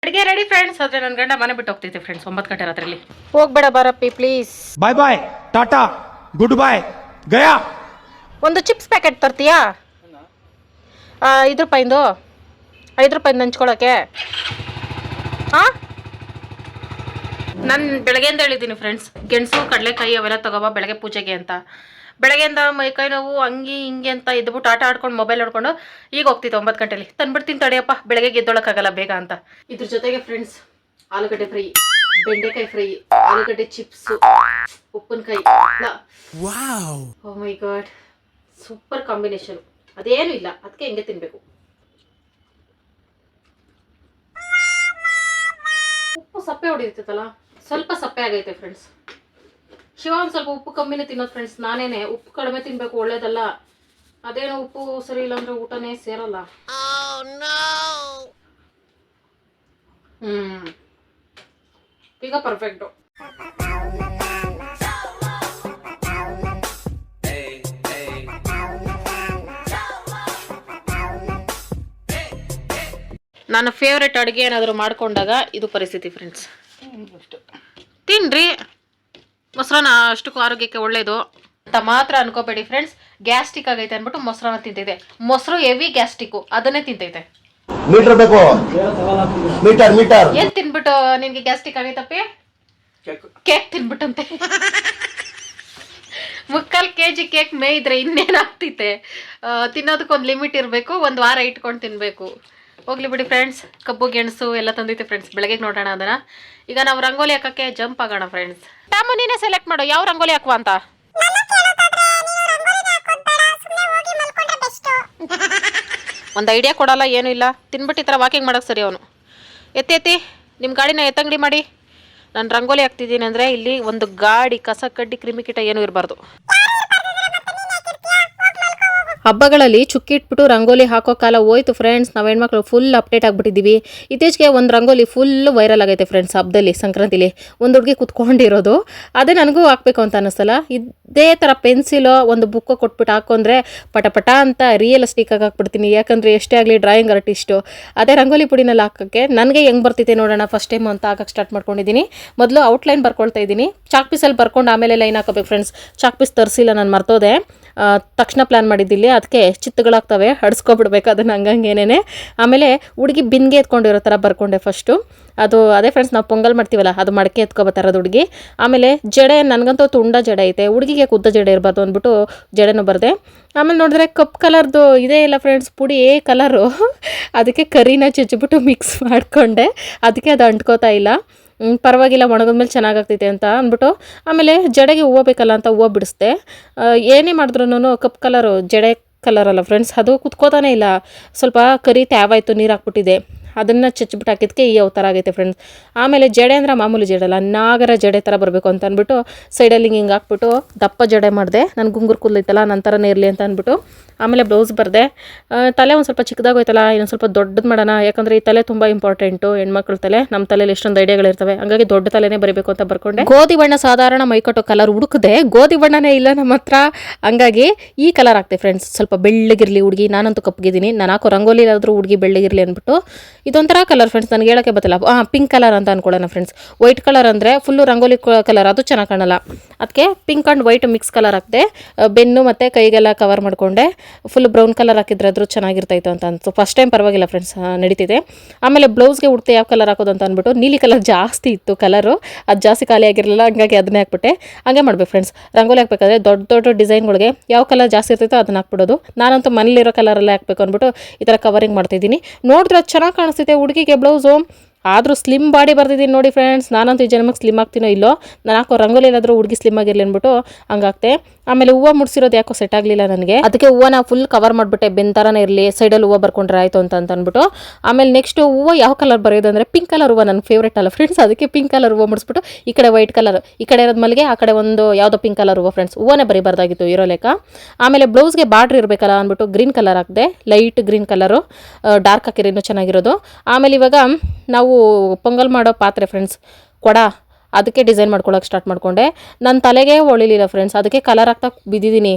E: ಅಡುಗೆ ರೆಡಿ ಫ್ರೆಂಡ್ಸ್ ಆದರೆ ನನ್ನ ಗಂಡ ಮನೆ ಬಿಟ್ಟು ಹೋಗ್ತೈತೆ ಫ್ರೆಂಡ್ಸ್ ಒಂಬತ್ತು ಗಂಟೆ ರಾತ್ರಿಲಿ. ಹೋಗ್ಬೇಡ ಬಾರಪ್ಪಿ ಪ್ಲೀಸ್
J: ಬಾಯ್ ಬಾಯ್ ಟಾಟಾ ಗುಡ್ ಬಾಯ್ ಗಯಾ
E: ಒಂದು ಚಿಪ್ಸ್ ಪ್ಯಾಕೆಟ್ ತರ್ತೀಯಾ? ಐದು ರೂಪಾಯಿಂದು. ಐದು ರೂಪಾಯಿಂದ ಹಂಚ್ಕೊಳಕ್ಕೆ ಹಾಂ ನಾನು ಬೆಳಗ್ಗೆಯಿಂದ ಹೇಳಿದ್ದೀನಿ ಫ್ರೆಂಡ್ಸ್ ಗೆಣಸು ಕಡಲೆಕಾಯಿ ಅವೆಲ್ಲ ತಗೋಬಾ ಬೆಳಗ್ಗೆ ಪೂಜೆಗೆ ಅಂತ. ಬೆಳಗ್ಗೆಯಿಂದ ಮೈಕೈ ನೋವು ಹಂಗೆ ಹಿಂಗೆ ಅಂತ ಇದ್ಬಿಟ್ಟು ಆಟ ಆಡ್ಕೊಂಡು ಮೊಬೈಲ್ ನೋಡ್ಕೊಂಡು ಈಗ ಹೋಗ್ತಿತ್ತು ಒಂಬತ್ತು ಗಂಟೆಲಿ. ತಂದ್ಬಿಡ್ತೀನಿ ತಡೆಯಪ್ಪ ಬೆಳಗ್ಗೆ ಗೆದ್ದೊಳಕ್ಕಾಗಲ್ಲ ಬೇಗ ಅಂತ. ಇದ್ರ ಜೊತೆಗೆ ಫ್ರೆಂಡ್ಸ್ ಆಲೂಗಡ್ಡೆ ಫ್ರೈ ಬೆಂಡೆಕಾಯಿ ಫ್ರೈ ಆಲೂಗಡ್ಡೆ ಚಿಪ್ಸು ಉಪ್ಪಿನಕಾಯಿ. Oh my god super combination ಅದೇನು ಇಲ್ಲ. ಅದಕ್ಕೆ ಹೆಂಗೆ ತಿನ್ಬೇಕು. ಉಪ್ಪು ಸಪ್ಪೆ ಹೊಡಿರ್ತೈತಲ್ಲ ಸ್ವಲ್ಪ ಸಪ್ಪೆ ಆಗೈತೆ ಫ್ರೆಂಡ್ಸ್ ಶಿವ ಒಂದು ಸ್ವಲ್ಪ ಉಪ್ಪು ಕಮ್ಮಿನೇ ತಿನ್ನೋದು ಫ್ರೆಂಡ್ಸ್ ನಾನೇನೆ ಉಪ್ಪು ಕಡಿಮೆ ತಿನ್ಬೇಕು, ಒಳ್ಳೇದಲ್ಲ. ಅದೇನೋ ಉಪ್ಪು ಸರಿ ಇಲ್ಲ ಅಂದ್ರೆ ಊಟನೇ ಸೇರಲ್ಲ. ಹ್ಮ್. ಈಗ ಪರ್ಫೆಕ್ಟು ನನ್ನ ಫೇವ್ರೆಟ್ ಅಡುಗೆ ಏನಾದರೂ ಮಾಡ್ಕೊಂಡಾಗ ಇದು ಪರಿಸ್ಥಿತಿ ಫ್ರೆಂಡ್ಸ್ ತಿನ್ರಿ. ಮೊಸರನ್ನ ಅಷ್ಟಕ್ಕೂ ಆರೋಗ್ಯಕ್ಕೆ ಒಳ್ಳೇದು. ಅಂತ ಮಾತ್ರ ಅನ್ಕೋಬೇಡಿ ಫ್ರೆಂಡ್ಸ್ ಗ್ಯಾಸ್ಟಿಕ್ ಆಗೈತೆ ಅಂದ್ಬಿಟ್ಟು ಮೊಸರನ್ನ ತಿಂತೈತೆ ಮೊಸರು ಹೆವಿ ಗ್ಯಾಸ್ಟಿಕ್ಕು ಅದನ್ನೇ ತಿಂತೈತೆ
G: ಮೀಟರ್ ಬೇಕು? Metre metre.
E: ಏನ್ ತಿನ್ಬಿಟ್ಟು ನಿನ್ಗೆ ಗ್ಯಾಸ್ಟಿಕ್ ಆಗೈತಪ್ಪಿ ಕೇಕ್. ತಿನ್ಬಿಟ್ಟಂತೆ. ಮುಕ್ಕಾಲು ಕೆ ಜಿ ಕೇಕ್ ಮೇಯಿದ್ರೆ ಇನ್ನೇನಾಗ್ತೈತೆ ತಿನ್ನೋದಕ್ಕೊಂದು ಲಿಮಿಟ್ ಇರಬೇಕು. ಒಂದು ವಾರ ಇಟ್ಕೊಂಡು ತಿನ್ನಬೇಕು ಹೋಗ್ಲಿ ಬಿಡಿ ಫ್ರೆಂಡ್ಸ್ ಕಬ್ಬು ಗೆಣಸು ಎಲ್ಲ ತಂದಿತ್ತು ಫ್ರೆಂಡ್ಸ್ ಬೆಳಗ್ಗೆ ನೋಡೋಣ ಅದನ್ನ. ಈಗ ನಾವು ರಂಗೋಲಿ ಹಾಕಕ್ಕೆ ಜಂಪ್ ಆಗೋಣ ಫ್ರೆಂಡ್ಸ್ ಟಾಮು ನೀನೇ ಸೆಲೆಕ್ಟ್ ಮಾಡು. ಯಾವ ರಂಗೋಲಿ ಹಾಕುವ ಅಂತ? ಒಂದು ಐಡಿಯಾ ಕೊಡಲ್ಲ ಏನೂ ಇಲ್ಲ. ತಿನ್ಬಿಟ್ಟು ಈ ಥರ ವಾಕಿಂಗ್ ಮಾಡೋಕೆ ಸರಿ ಅವನು. ಎತ್ತಿ ಎತ್ತಿ. ನಿಮ್ಮ ಗಾಡಿನ ಎತ್ತಂಗಡಿ ಮಾಡಿ. ನಾನು ರಂಗೋಲಿ ಹಾಕ್ತಿದ್ದೀನಿ ಅಂದರೆ ಇಲ್ಲಿ ಒಂದು ಗಾಡಿ ಕಸ ಕಡ್ಡಿ ಕ್ರಿಮಿಕೀಟ ಏನೂ ಇರಬಾರ್ದು.
A: ಹಬ್ಬಗಳಲ್ಲಿ ಚುಕ್ಕಿ ಇಟ್ಬಿಟ್ಟು ರಂಗೋಲಿ ಹಾಕೋ ಕಾಲ ಹೋಯ್ತು ಫ್ರೆಂಡ್ಸ್ ನಾವು ಹೆಣ್ಮಕ್ಳು ಫುಲ್ ಅಪ್ಡೇಟ್ ಆಗಿಬಿಟ್ಟಿದ್ದೀವಿ. ಇತ್ತೀಚೆಗೆ ಒಂದು ರಂಗೋಲಿ ಫುಲ್ ವೈರಲ್ ಆಗೈತೆ ಫ್ರೆಂಡ್ಸ್ ಹಬ್ಬದಲ್ಲಿ, ಸಂಕ್ರಾಂತಿಲಿ. ಒಂದು ಹುಡುಗಿ ಕುತ್ಕೊಂಡಿರೋದು. ಅದೇ ನನಗೂ ಹಾಕ್ಬೇಕು ಅಂತ ಅನ್ನಿಸ್ತಲ್ಲ ಇದೇ ಥರ ಪೆನ್ಸಿಲು ಒಂದು ಬುಕ್ಕು ಕೊಟ್ಬಿಟ್ಟು ಹಾಕೊಂಡ್ರೆ ಪಟ ಪಟ ಅಂತ ರಿಯಲಿಸ್ಟಿಕ್ ಆಗಿ ಹಾಕ್ಬಿಡ್ತೀನಿ. ಯಾಕಂದರೆ ಎಷ್ಟೇ ಆಗಲಿ ಡ್ರಾಯಿಂಗ್ ಆರ್ಟಿಸ್ಟು ಅದೇ ರಂಗೋಲಿ ಪುಡಿನಲ್ಲಿ ಹಾಕೋಕ್ಕೆ ನನಗೆ ಹೆಂಗೆ ಬರ್ತಿದೆ ನೋಡೋಣ ಫಸ್ಟ್ ಟೈಮ್ ಅಂತ ಹಾಕಕ್ಕೆ ಸ್ಟಾರ್ಟ್ ಮಾಡ್ಕೊಂಡಿದ್ದೀನಿ. ಮೊದಲು ಔಟ್ಲೈನ್ ಬರ್ಕೊಳ್ತಾ ಇದ್ದೀನಿ. ಚಾಕ್ ಪೀಸಲ್ಲಿ ಬರ್ಕೊಂಡು ಆಮೇಲೆ ಲೈನ್ ಹಾಕೋಬೇಕು ಫ್ರೆಂಡ್ಸ್ ಚಾಕ್ ಪೀಸ್ ತರಿಸಿಲ್ಲ, ನಾನು ಮರ್ತೋದೆ. ತಕ್ಷಣ ಪ್ಲ್ಯಾನ್ ಮಾಡಿದ್ದಿಲ್ಲಿ ಅದಕ್ಕೆ ಚಿತ್ತುಗಳಾಗ್ತವೆ, ಹಡ್ಸ್ಕೊಬಿಡ್ಬೇಕು ಅದನ್ನು ಹಂಗಂಗೇನೇ ಆಮೇಲೆ ಹುಡುಗಿ ಬಿನ್ಗೆ ಎತ್ಕೊಂಡಿರೋ ಥರ ಬರ್ಕೊಂಡೆ ಫಸ್ಟು ಅದು ಅದೇ ಫ್ರೆಂಡ್ಸ್ ನಾವು ಪೊಂಗಲ್ ಮಾಡ್ತೀವಲ್ಲ, ಅದು ಮಡಕೆ ಎತ್ಕೊಬತ್ತಾರದು ಹುಡುಗಿ. ಆಮೇಲೆ ಜಡೆ, ನನಗಂತೂ ತುಂಡ ಜಡೆ ಐತೆ, ಹುಡುಗಿಗೆ ಉದ್ದ ಜಡೆ ಇರಬಾರ್ದು ಅಂದ್ಬಿಟ್ಟು ಜಡೆನೂ ಬರದೆ. ಆಮೇಲೆ ನೋಡಿದ್ರೆ ಕಪ್ ಕಲರ್ದು ಇದೇ ಇಲ್ಲ ಫ್ರೆಂಡ್ಸ್ ಪುಡಿ ಕಲರು ಅದಕ್ಕೆ ಕರಿನ ಚುಚ್ಚಿಬಿಟ್ಟು ಮಿಕ್ಸ್ ಮಾಡಿಕೊಂಡೆ. ಅದಕ್ಕೆ ಅದು ಅಂಟ್ಕೋತಾ ಇಲ್ಲ. ಪರವಾಗಿಲ್ಲ, ಒಣಗಿದ್ಮೇಲೆ ಚೆನ್ನಾಗಾಗ್ತೈತೆ ಅಂತ ಅಂದ್ಬಿಟ್ಟು ಆಮೇಲೆ ಜಡೆಗೆ ಹೂವು ಬೇಕಲ್ಲ ಅಂತ ಹೂವು ಬಿಡಿಸ್ದೆ. ಏನೇ ಮಾಡಿದ್ರು ಕಪ್ ಕಲರು ಜಡೆ ಕಲರ್ ಫ್ರೆಂಡ್ಸ್ ಅದು ಕುತ್ಕೋತಾನೆ ಇಲ್ಲ. ಸ್ವಲ್ಪ ಕರಿ ತ್ಯಾವಾಯಿತು ನೀರು ಹಾಕ್ಬಿಟ್ಟಿದೆ ಅದನ್ನು ಚಚ್ಬಿಟ್ಟು ಹಾಕಿದ್ಕೆ ಈ ಅವತಾರ ಆಗೈತೆ ಫ್ರೆಂಡ್ಸ್ ಆಮೇಲೆ ಜಡೆ ಅಂದ್ರೆ ಮಾಮೂಲಿ ಜಡೆ ಅಲ್ಲ, ನಾಗರ ಜಡೆ ಥರ ಬರಬೇಕು ಅಂತ ಅಂದ್ಬಿಟ್ಟು ಸೈಡಲ್ಲಿ ಹಿಂಗೆ ಹಿಂಗೆ ಹಾಕ್ಬಿಟ್ಟು ದಪ್ಪ ಜಡೆ ಮಾಡಿದೆ. ನನ್ನ ಗುಂಗುರು ಕೂದಲೈತಲ್ಲ ನನ್ನ ಥರನೇ ಇರಲಿ ಅಂತ ಅಂದ್ಬಿಟ್ಟು ಆಮೇಲೆ ಬ್ಲೌಸ್ ಬರೆದೆ. ತಲೆ ಒಂದು ಸ್ವಲ್ಪ ಚಿಕ್ಕದಾಗೋಯ್ತಲ್ಲ, ಇನ್ನೊಂದು ಸ್ವಲ್ಪ ದೊಡ್ಡದು ಮಾಡೋಣ. ಯಾಕಂದರೆ ಈ ತಲೆ ತುಂಬ ಇಂಪಾರ್ಟೆಂಟು ಹೆಣ್ಮಕ್ಳ ತಲೆ ನಮ್ಮ ತಲೆಯಲ್ಲಿ ಎಷ್ಟೊಂದು ಐಡಿಯಾಗಳಿರ್ತವೆ. ಹಂಗಾಗಿ ದೊಡ್ಡ ತಲೆನೇ ಬರಬೇಕು ಅಂತ ಬರ್ಕೊಂಡೆ. ಗೋಧಿ ಬಣ್ಣ ಸಾಧಾರಣ ಮೈಕಟ್ಟು ಕಲರ್ ಹುಡುಕದೆ, ಗೋಧಿ ಬಣ್ಣನೇ ಇಲ್ಲ ನಮ್ಮ ಹತ್ರ. ಹಂಗಾಗಿ ಈ ಕಲರ್ ಹಾಕ್ತೆ ಫ್ರೆಂಡ್ಸ್ ಸ್ವಲ್ಪ ಬೆಳ್ಳಗಿರಲಿ ಹುಡುಗಿ, ನಾನಂತೂ ಕಪ್ಪಗಿದ್ದೀನಿ ನಾನು ಹಾಕೋ ರಂಗೋಲಿ ಆದರೂ ಹುಡುಗಿ ಬೆಳ್ಳಗಿರಲಿ ಅಂದ್ಬಿಟ್ಟು ಇದೊಂಥರ ಕಲರ್ ಫ್ರೆಂಡ್ಸ್ ನನಗೆ ಹೇಳೋಕ್ಕೆ ಬತ್ತಲ್ಲ ಹಾಂ ಪಿಂಕ್ ಕಲರ್ ಅಂತ ಅನ್ಕೊಳ್ಳೋಣ ಫ್ರೆಂಡ್ಸ್ ವೈಟ್ ಕಲರ್ ಅಂದರೆ ಫುಲ್ಲು ರಂಗೋಲಿ ಕಲರ್ ಅದು ಚೆನ್ನಾಗಿ ಕಾಣಲ್ಲ. ಅದಕ್ಕೆ pink and white mix colour ಹಾಕಿದೆ ಬೆನ್ನು ಮತ್ತು ಕೈಗೆಲ್ಲ ಕವರ್ ಮಾಡಿಕೊಂಡೆ ಫುಲ್ ಬ್ರೌನ್ ಕಲರ್ ಹಾಕಿದ್ರೆ ಅದ್ರೂ ಚೆನ್ನಾಗಿರ್ತಾಯಿತ್ತು ಅಂತ ಅನ್ಸು. ಫಸ್ಟ್ ಟೈಮ್ ಪರವಾಗಿಲ್ಲ ಫ್ರೆಂಡ್ಸ್ ನಡೀತಿದೆ. ಆಮೇಲೆ ಬ್ಲೌಸ್ಗೆ ಉಡ್ತೆ ಯಾವ ಕಲರ್ ಹಾಕೋದು ಅಂತ ಅಂದ್ಬಿಟ್ಟು ನೀಲಿ ಕಲರ್ ಜಾಸ್ತಿ ಇತ್ತು ಕಲರು ಅದು ಜಾಸ್ತಿ ಖಾಲಿ ಆಗಿರಲಿಲ್ಲ, ಹಂಗಾಗಿ ಅದನ್ನೇ ಹಾಕ್ಬಿಟ್ಟೆ. ಹಾಗೆ ಮಾಡಬೇಕು ಫ್ರೆಂಡ್ಸ್ ರಂಗೋಲಿ ಹಾಕ್ಬೇಕಾದ್ರೆ ದೊಡ್ಡ ದೊಡ್ಡ ಡಿಸೈನ್ಗಳಿಗೆ ಯಾವ ಕಲರ್ ಜಾಸ್ತಿ ಇರ್ತೈತೋ ಅದನ್ನ ಹಾಕ್ಬಿಡೋದು. ನಾನಂತೂ ಮನೇಲಿರೋ ಕಲರಲ್ಲೇ ಹಾಕ್ಬೇಕು ಅಂದ್ಬಿಟ್ಟು ಈ ಥರ ಕವರಿಂಗ್ ಮಾಡ್ತಿದ್ದೀನಿ. ನೋಡಿದ್ರೆ ಚೆನ್ನಾಗಿ ಕಾಣಿಸ್ತೈತೆ ಹುಡುಗಿಗೆ ಬ್ಲೌಸು ಆದರೂ ಸ್ಲಿಮ್ ಬಾಡಿ ಬರ್ತಿದ್ದೀನಿ ನೋಡಿ ಫ್ರೆಂಡ್ಸ್ ನಾನಂತೂ ಈ ಜನ್ಮಕ್ಕೆ ಸ್ಲಿಮ್ ಆಗ್ತೀನೋ ಇಲ್ಲೋ? ನಾನು ಹಾಕೋ ರಂಗೋಲಿ ಏನಾದರೂ ಹುಡುಗಿ ಸ್ಲಿಮ್ ಆಗಿರಲಿ ಅಂದ್ಬಿಟ್ಟು ಹಂಗಾಗ್ತೆ. ಆಮೇಲೆ ಹೂವು ಮುಡ್ಸಿರೋದು ಯಾಕೋ ಸೆಟ್ ಆಗಲಿಲ್ಲ ನನಗೆ. ಅದಕ್ಕೆ ಹೂವನ ಫುಲ್ ಕವರ್ ಮಾಡಿಬಿಟ್ಟೆ. ಬೆಂತಾರನೇ ಇರಲಿ ಸೈಡಲ್ಲಿ ಹೂವು ಬರ್ಕೊಂಡ್ರೆ ಆಯಿತು ಅಂತ ಅಂತ ಅಂದ್ಬಿಟ್ಟು. ಆಮೇಲೆ ನೆಕ್ಸ್ಟ್ ಹೂವು ಯಾವ ಕಲರ್ ಬರೆಯೋದು ಅಂದರೆ ಪಿಂಕ್ ಕಲರ್ ಹೂವು ನನ್ನ ಫೇವ್ರೇಟ್ ಅಲ್ಲ ಫ್ರೆಂಡ್ಸ್ ಅದಕ್ಕೆ ಪಿಂಕ್ ಕಲರ್ ಹೂವು ಮುಡಿಸ್ಬಿಟ್ಟು ಈ ಕಡೆ ವೈಟ್ ಕಲರ್ ಈ ಕಡೆ ಇರೋದು ಮಲ್ಲಿಗೆ, ಆ ಕಡೆ ಒಂದು ಯಾವುದೋ ಪಿಂಕ್ ಕಲರ್ ಹೂವು ಫ್ರೆಂಡ್ಸ್ ಹೂವನೇ ಬರೀಬಾರ್ದಾಗಿತ್ತು ಇರೋ ಲೆಕ್ಕ. ಆಮೇಲೆ ಬ್ಲೌಸ್ಗೆ ಬಾರ್ಡ್ರ್ ಇರಬೇಕಲ್ಲ ಅಂದ್ಬಿಟ್ಟು ಗ್ರೀನ್ ಕಲರ್ ಹಾಕಿದೆ. ಲೈಟ್ ಗ್ರೀನ್ ಕಲರು ಡಾರ್ಕ್ ಹಾಕಿರೋ ಇನ್ನೂ ಚೆನ್ನಾಗಿರೋದು. ಆಮೇಲೆ ಇವಾಗ ನಾವು ಪೊಂಗಲ್ ಮಾಡೋ ಪಾತ್ರೆ ಫ್ರೆಂಡ್ಸ್ ಕೊಡ. ಅದಕ್ಕೆ ಡಿಸೈನ್ ಮಾಡ್ಕೊಳ್ಳೋಕೆ ಸ್ಟಾರ್ಟ್ ಮಾಡಿಕೊಂಡೆ. ನನ್ನ ತಲೆಗೆ ಹೊಳಿಲಿಲ್ಲ ಫ್ರೆಂಡ್ಸ್ ಅದಕ್ಕೆ ಕಲರ್ ಹಾಕ್ತಾ ಬಿದ್ದಿದ್ದೀನಿ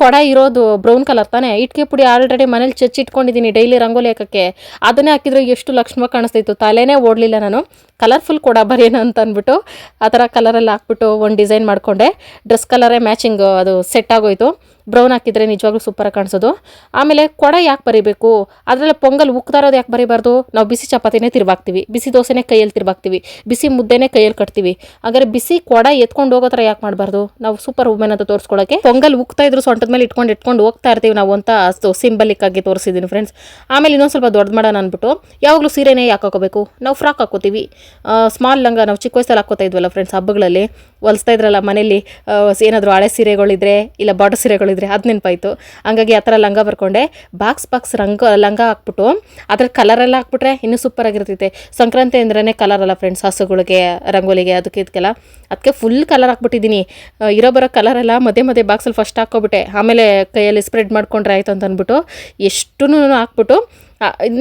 A: ಕೊಡ ಇರೋದು ಬ್ರೌನ್ ಕಲರ್ ತಾನೇ. ಇಟ್ಕೆ ಪುಡಿ ಆಲ್ರೆಡಿ ಮನೇಲಿ ಚಚ್ಚಿಟ್ಕೊಂಡಿದ್ದೀನಿ ಡೈಲಿ ರಂಗೋಲಿ ಹಾಕೋಕ್ಕೆ. ಅದನ್ನೇ ಹಾಕಿದ್ರೆ ಎಷ್ಟು ಲಕ್ಷ್ಮವಾಗಿ ಕಾಣಿಸ್ತಿತ್ತು ತಲೆನೇ ಓಡಲಿಲ್ಲ ನಾನು. ಕಲರ್ಫುಲ್ ಕೂಡ ಬರೇನು ಅಂತ ಅಂದ್ಬಿಟ್ಟು ಆ ಥರ ಕಲರಲ್ಲಿ ಹಾಕ್ಬಿಟ್ಟು ಒಂದು ಡಿಸೈನ್ ಮಾಡಿಕೊಂಡೆ. ಡ್ರೆಸ್ ಕಲರೇ ಮ್ಯಾಚಿಂಗ್, ಅದು ಸೆಟ್ ಆಗೋಯ್ತು. ಬ್ರೌನ್ ಹಾಕಿದ್ರೆ ನಿಜವಾಗ್ಲೂ ಸೂಪರಾಗಿ ಕಾಣಿಸೋದು. ಆಮೇಲೆ ಕೊಡ ಯಾಕೆ ಬರಿಬೇಕು? ಅದರಲ್ಲಿ ಪೊಂಗಲ್ ಉಕ್ತಾ ಇರೋದು ಯಾಕೆ ಬರಿಬಾರ್ದು? ನಾವು ಬಿಸಿ ಚಪಾತಿನೇ ತಿರ್ಬಾಕ್ತೀವಿ ಬಿಸಿ ದೋಸೆನೇ ಕೈಯಲ್ಲಿ ತಿರ್ಬಾಕ್ತೀವಿ ಬಿಸಿ ಮುದ್ದೆನೇ ಕೈಯಲ್ಲಿ ಕಟ್ತೀವಿ. ಹಾಗಾದ್ರೆ ಬಿಸಿ ಕೊಡ ಎತ್ಕೊಂಡು ಹೋಗೋ ಥರ ಯಾಕೆ ಮಾಡಬಾರ್ದು? ನಾವು ಸೂಪರ್ ವುಮೆನ್ ಅಂತ ತೋರಿಸ್ಕೊಳ್ಳೋಕೆ ಪೊಂಗಲ್ ಉಕ್ತಾ ಇದ್ರು ಸೊಂಟದ ಮೇಲೆ ಇಟ್ಕೊಂಡು ಇಟ್ಕೊಂಡು ಹೋಗ್ತಾ ಇರ್ತೀವಿ ನಾವು ಅಂತ ಅಷ್ಟು ಸಿಂಬಲಿಕ್ ಆಗಿ ತೋರಿಸಿದ್ದೀನಿ ಫ್ರೆಂಡ್ಸ್ ಆಮೇಲೆ ಇನ್ನೊಂದು ಸ್ವಲ್ಪ ದೊಡ್ಡ ಮಾಡೋಣ ಅಂದ್ಬಿಟ್ಟು ಯಾವಾಗಲೂ ಸೀರೆನೇ ಯಾಕೆ ಹಾಕೋಬೇಕು? ನಾವು ಫ್ರಾಕ್ ಹಾಕೋತೀವಿ. ಸ್ಮಾಲ್ ಲಂಗ ನಾವು ಚಿಕ್ಕ ವಯಸ್ಸಲ್ಲಿ ಹಾಕೋತಾ ಇದ್ವಲ್ಲ ಫ್ರೆಂಡ್ಸ್ ಹಬ್ಬಗಳಲ್ಲಿ. ಹೊಲಿಸ್ತಾ ಇದ್ರಲ್ಲ ಮನೇಲಿ ಏನಾದರೂ ಹಳೆ ಸೀರೆಗಳಿದ್ರೆ ಇಲ್ಲ ಬಾರ್ಡರ್ ಸೀರೆಗಳಿದ್ರೆ ಅದು ನೆನಪಾಯಿತು. ಹಂಗಾಗಿ ಆ ಥರ ಲಂಗ ಬರ್ಕೊಂಡೆ. ಬಾಕ್ಸ್ ಬಾಕ್ಸ್ ರಂಗ, ಲಂಗ ಹಾಕ್ಬಿಟ್ಟು ಅದ್ರ ಕಲರೆಲ್ಲ ಹಾಕ್ಬಿಟ್ರೆ ಇನ್ನೂ ಸೂಪರ್ ಆಗಿರ್ತೈತೆ. ಸಂಕ್ರಾಂತಿ ಅಂದ್ರೇ ಕಲರ್ ಅಲ್ಲ ಫ್ರೆಂಡ್ಸ್ ಹಸುಗಳಿಗೆ, ರಂಗೋಲಿಗೆ, ಅದಕ್ಕೆ ಇದಕ್ಕೆಲ್ಲ. ಅದಕ್ಕೆ ಫುಲ್ ಕಲರ್ ಹಾಕ್ಬಿಟ್ಟಿದ್ದೀನಿ. ಇರೋ ಬರೋ ಕಲರೆಲ್ಲ ಮಧ್ಯೆ ಮಧ್ಯೆ ಬಾಕ್ಸಲ್ಲಿ ಫಸ್ಟ್ ಹಾಕ್ಕೊಬಿಟ್ಟೆ. ಆಮೇಲೆ ಕೈಯಲ್ಲಿ ಸ್ಪ್ರೆಡ್ ಮಾಡ್ಕೊಂಡ್ರೆ ಆಯ್ತು ಅಂತ ಅಂದ್ಬಿಟ್ಟು ಎಷ್ಟು ಹಾಕ್ಬಿಟ್ಟು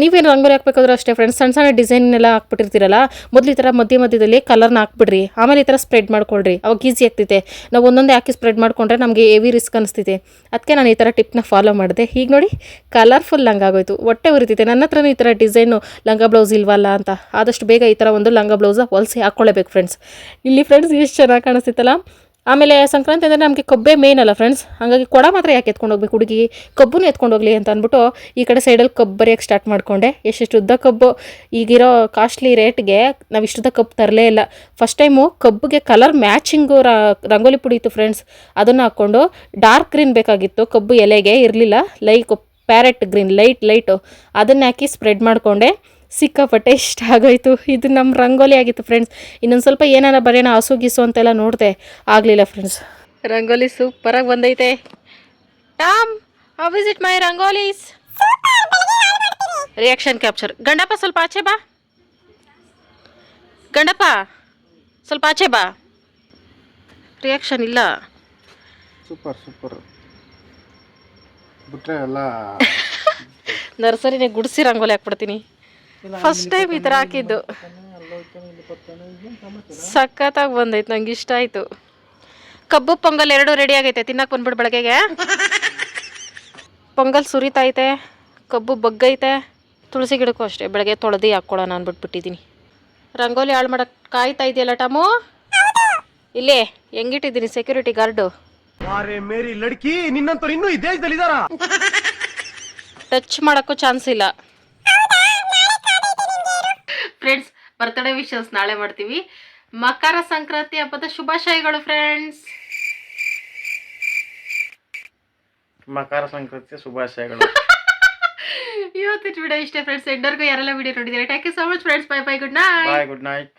A: ನೀವೇನು ರಂಗೋಲಿ ಹಾಕ್ಬೇಕಾದ್ರೂ ಅಷ್ಟೇ ಫ್ರೆಂಡ್ಸ್ ಸಣ್ಣ ಸಣ್ಣ ಡಿಸೈನ್ ಎಲ್ಲ ಹಾಕ್ಬಿಟ್ಟಿರ್ತೀರಲ್ಲ, ಮೊದಲು ಈ ಥರ ಮಧ್ಯ ಮಧ್ಯದಲ್ಲಿ ಕಲರ್ನ ಹಾಕ್ಬಿಡ್ರಿ, ಆಮೇಲೆ ಈ ಥರ ಸ್ಪ್ರೆಡ್ ಮಾಡ್ಕೊಳ್ರಿ, ಅವಾಗ ಈಸಿ ಆಗ್ತೈತೆ. ನಾವು ಒಂದೊಂದೇ ಹಾಕಿ ಸ್ಪ್ರೆಡ್ ಮಾಡ್ಕೊಂಡ್ರೆ ನಮಗೆ ಹೆವಿ ರಿಸ್ಕ್ ಅನಿಸ್ತೈತೆ. ಅದಕ್ಕೆ ನಾನು ಈ ಥರ ಟಿಪ್ನ ಫಾಲೋ ಮಾಡಿದೆ. ಈಗ ನೋಡಿ ಕಲರ್ಫುಲ್ ಲಂಗ ಆಗೋಯ್ತು. ಹೊಟ್ಟೆ ಉರಿತೈತೆ. ನನ್ನ ಹತ್ರನೂ ಈ ಥರ ಡಿಸೈನು ಲಂಗ ಬ್ಲೌಸ್ ಇಲ್ವಲ್ಲ ಅಂತ. ಆದಷ್ಟು ಬೇಗ ಈ ಥರ ಒಂದು ಲಂಗ ಬ್ಲೌಸ ಹೊಲಿಸಿ ಹಾಕ್ಕೊಳ್ಳೇಬೇಕು ಫ್ರೆಂಡ್ಸ್ ಇಲ್ಲಿ ಫ್ರೆಂಡ್ಸ್ ಎಷ್ಟು ಚೆನ್ನಾಗಿ ಕಾಣಿಸ್ತಿತ್ತಲ್ಲ ಆಮೇಲೆ ಸಂಕ್ರಾಂತಿ ಅಂದರೆ ನಮಗೆ ಕಬ್ಬೇ ಮೇನ್ ಅಲ್ಲ ಫ್ರೆಂಡ್ಸ್ ಹಾಗಾಗಿ ಕೊಡ ಮಾತ್ರ ಯಾಕೆ ಎತ್ಕೊಂಡು ಹೋಗ್ಬೇಕು? ಹುಡುಗಿ ಕಬ್ಬನ್ನು ಎತ್ಕೊಂಡು ಹೋಗಲಿ ಅಂತ ಅಂದ್ಬಿಟ್ಟು ಈ ಕಡೆ ಸೈಡಲ್ಲಿ ಕಬ್ಬು ಬರೆಯೋಕ್ಕೆ ಸ್ಟಾರ್ಟ್ ಮಾಡಿಕೊಂಡೆ. ಎಷ್ಟೆಷ್ಟು ಉದ್ದ ಕಬ್ಬು. ಈಗಿರೋ ಕಾಸ್ಟ್ಲಿ ರೇಟ್ಗೆ ನಾವು ಇಷ್ಟುದ್ದ ಕಬ್ಬು ತರಲೇ ಇಲ್ಲ. ಫಸ್ಟ್ ಟೈಮು ಕಬ್ಬಿಗೆ ಕಲರ್ ಮ್ಯಾಚಿಂಗು ರಂಗೋಲಿ ಪುಡಿ ಇತ್ತು ಫ್ರೆಂಡ್ಸ್ ಅದನ್ನು ಹಾಕ್ಕೊಂಡು ಡಾರ್ಕ್ ಗ್ರೀನ್ ಬೇಕಾಗಿತ್ತು. ಕಬ್ಬು ಎಲೆಗೆ ಇರಲಿಲ್ಲ. Like parrot green light light ಅದನ್ನು ಹಾಕಿ ಸ್ಪ್ರೆಡ್ ಮಾಡಿಕೊಂಡೆ. ಸಿಕ್ಕಾಪಟ್ಟೆ ಇಷ್ಟ ಆಗೋಯ್ತು. ಇದು ನಮ್ಮ ರಂಗೋಲಿ ಆಗಿತ್ತು ಫ್ರೆಂಡ್ಸ್ ಇನ್ನೊಂದು ಸ್ವಲ್ಪ ಏನಾರ ಬರೆಯೋಣ ಹಸು ಗಿಸು ಅಂತೆಲ್ಲ ನೋಡಿದೆ. ಆಗಲಿಲ್ಲ ಫ್ರೆಂಡ್ಸ್ ರಂಗೋಲಿ ಸೂಪರಾಗಿ ಬಂದೈತೆ. Tom how is it my rangolis? Reaction capture ಗಂಡಪ್ಪ ಸ್ವಲ್ಪ ಆಚೆ ಬಾ. ಗಂಡಪ್ಪ ಸ್ವಲ್ಪ ಆಚೆ ಬಾ. ರಿಯಾಕ್ಷನ್ ಇಲ್ಲ.
K: ಸೂಪರ್ ಸೂಪರ್ ಬಿಟ್ರೆ ಎಲ್ಲ
A: ನರ್ಸರಿನೇ ಗುಡಿಸಿ ರಂಗೋಲಿ ಹಾಕ್ಬಿಡ್ತೀನಿ. ಫಸ್ಟ್ ಟೈಮ್ ಈ ಥರ ಹಾಕಿದ್ದು. ಸಖತ್ತಾಗಿ ಬಂದೈತೆ ನಂಗೆ ಇಷ್ಟ ಆಯಿತು. ಕಬ್ಬು ಪೊಂಗಲ್ ಎರಡು ರೆಡಿ ಆಗೈತೆ ತಿನ್ನಕ್ಕೆ ಬಂದ್ಬಿಡು ಬೆಳಗ್ಗೆಗೆ. ಪೊಂಗಲ್ ಸುರಿತೈತೆ ಕಬ್ಬು ಬಗ್ಗೈತೆ. ತುಳಸಿ ಗಿಡಕ್ಕೂ ಅಷ್ಟೇ ಬೆಳಗ್ಗೆ ತೊಳೆದು ಹಾಕ್ಕೊಳ್ಳೋಣ ಅಂದ್ಬಿಟ್ಬಿಟ್ಟಿದ್ದೀನಿ ರಂಗೋಲಿ ಹಾಳು ಮಾಡಕ್ಕೆ ಕಾಯ್ತಾ ಇದೆಯಲ್ಲ ಟಮು? ಇಲ್ಲೇ ಹೆಂಗಿಟ್ಟಿದ್ದೀನಿ ಸೆಕ್ಯೂರಿಟಿ ಗಾರ್ಡು
B: ಮೇರಿ ಲಡ್ಕಿ ನಿನ್ನಂತ ಇನ್ನೂ ಈ ದೇಶದಲ್ಲಿ
A: ಟಚ್ ಮಾಡೋಕ್ಕೂ ಚಾನ್ಸ್ ಇಲ್ಲ.
E: ಫ್ರೆಂಡ್ಸ್ ಬರ್ತ್ಡೇ ವಿಶಸ್ ನಾಳೆ ಮಾಡ್ತೀವಿ. ಮಕರ ಸಂಕ್ರಾಂತಿ ಹಬ್ಬದ ಶುಭಾಶಯಗಳು ಫ್ರೆಂಡ್ಸ್
K: ಮಕರ ಸಂಕ್ರಾಂತಿ ಶುಭಾಶಯಗಳು.
E: ಇವತ್ತಿನ ವಿಡಿಯೋ ಇಷ್ಟೇ ಫ್ರೆಂಡ್ಸ್ ಎಂಡರ್ಗೂ ಯಾರೆಲ್ಲ ವಿಡಿಯೋ ನೋಡಿದ್ದಾರೆ? Thank you so much friends bye bye good night
K: bye good night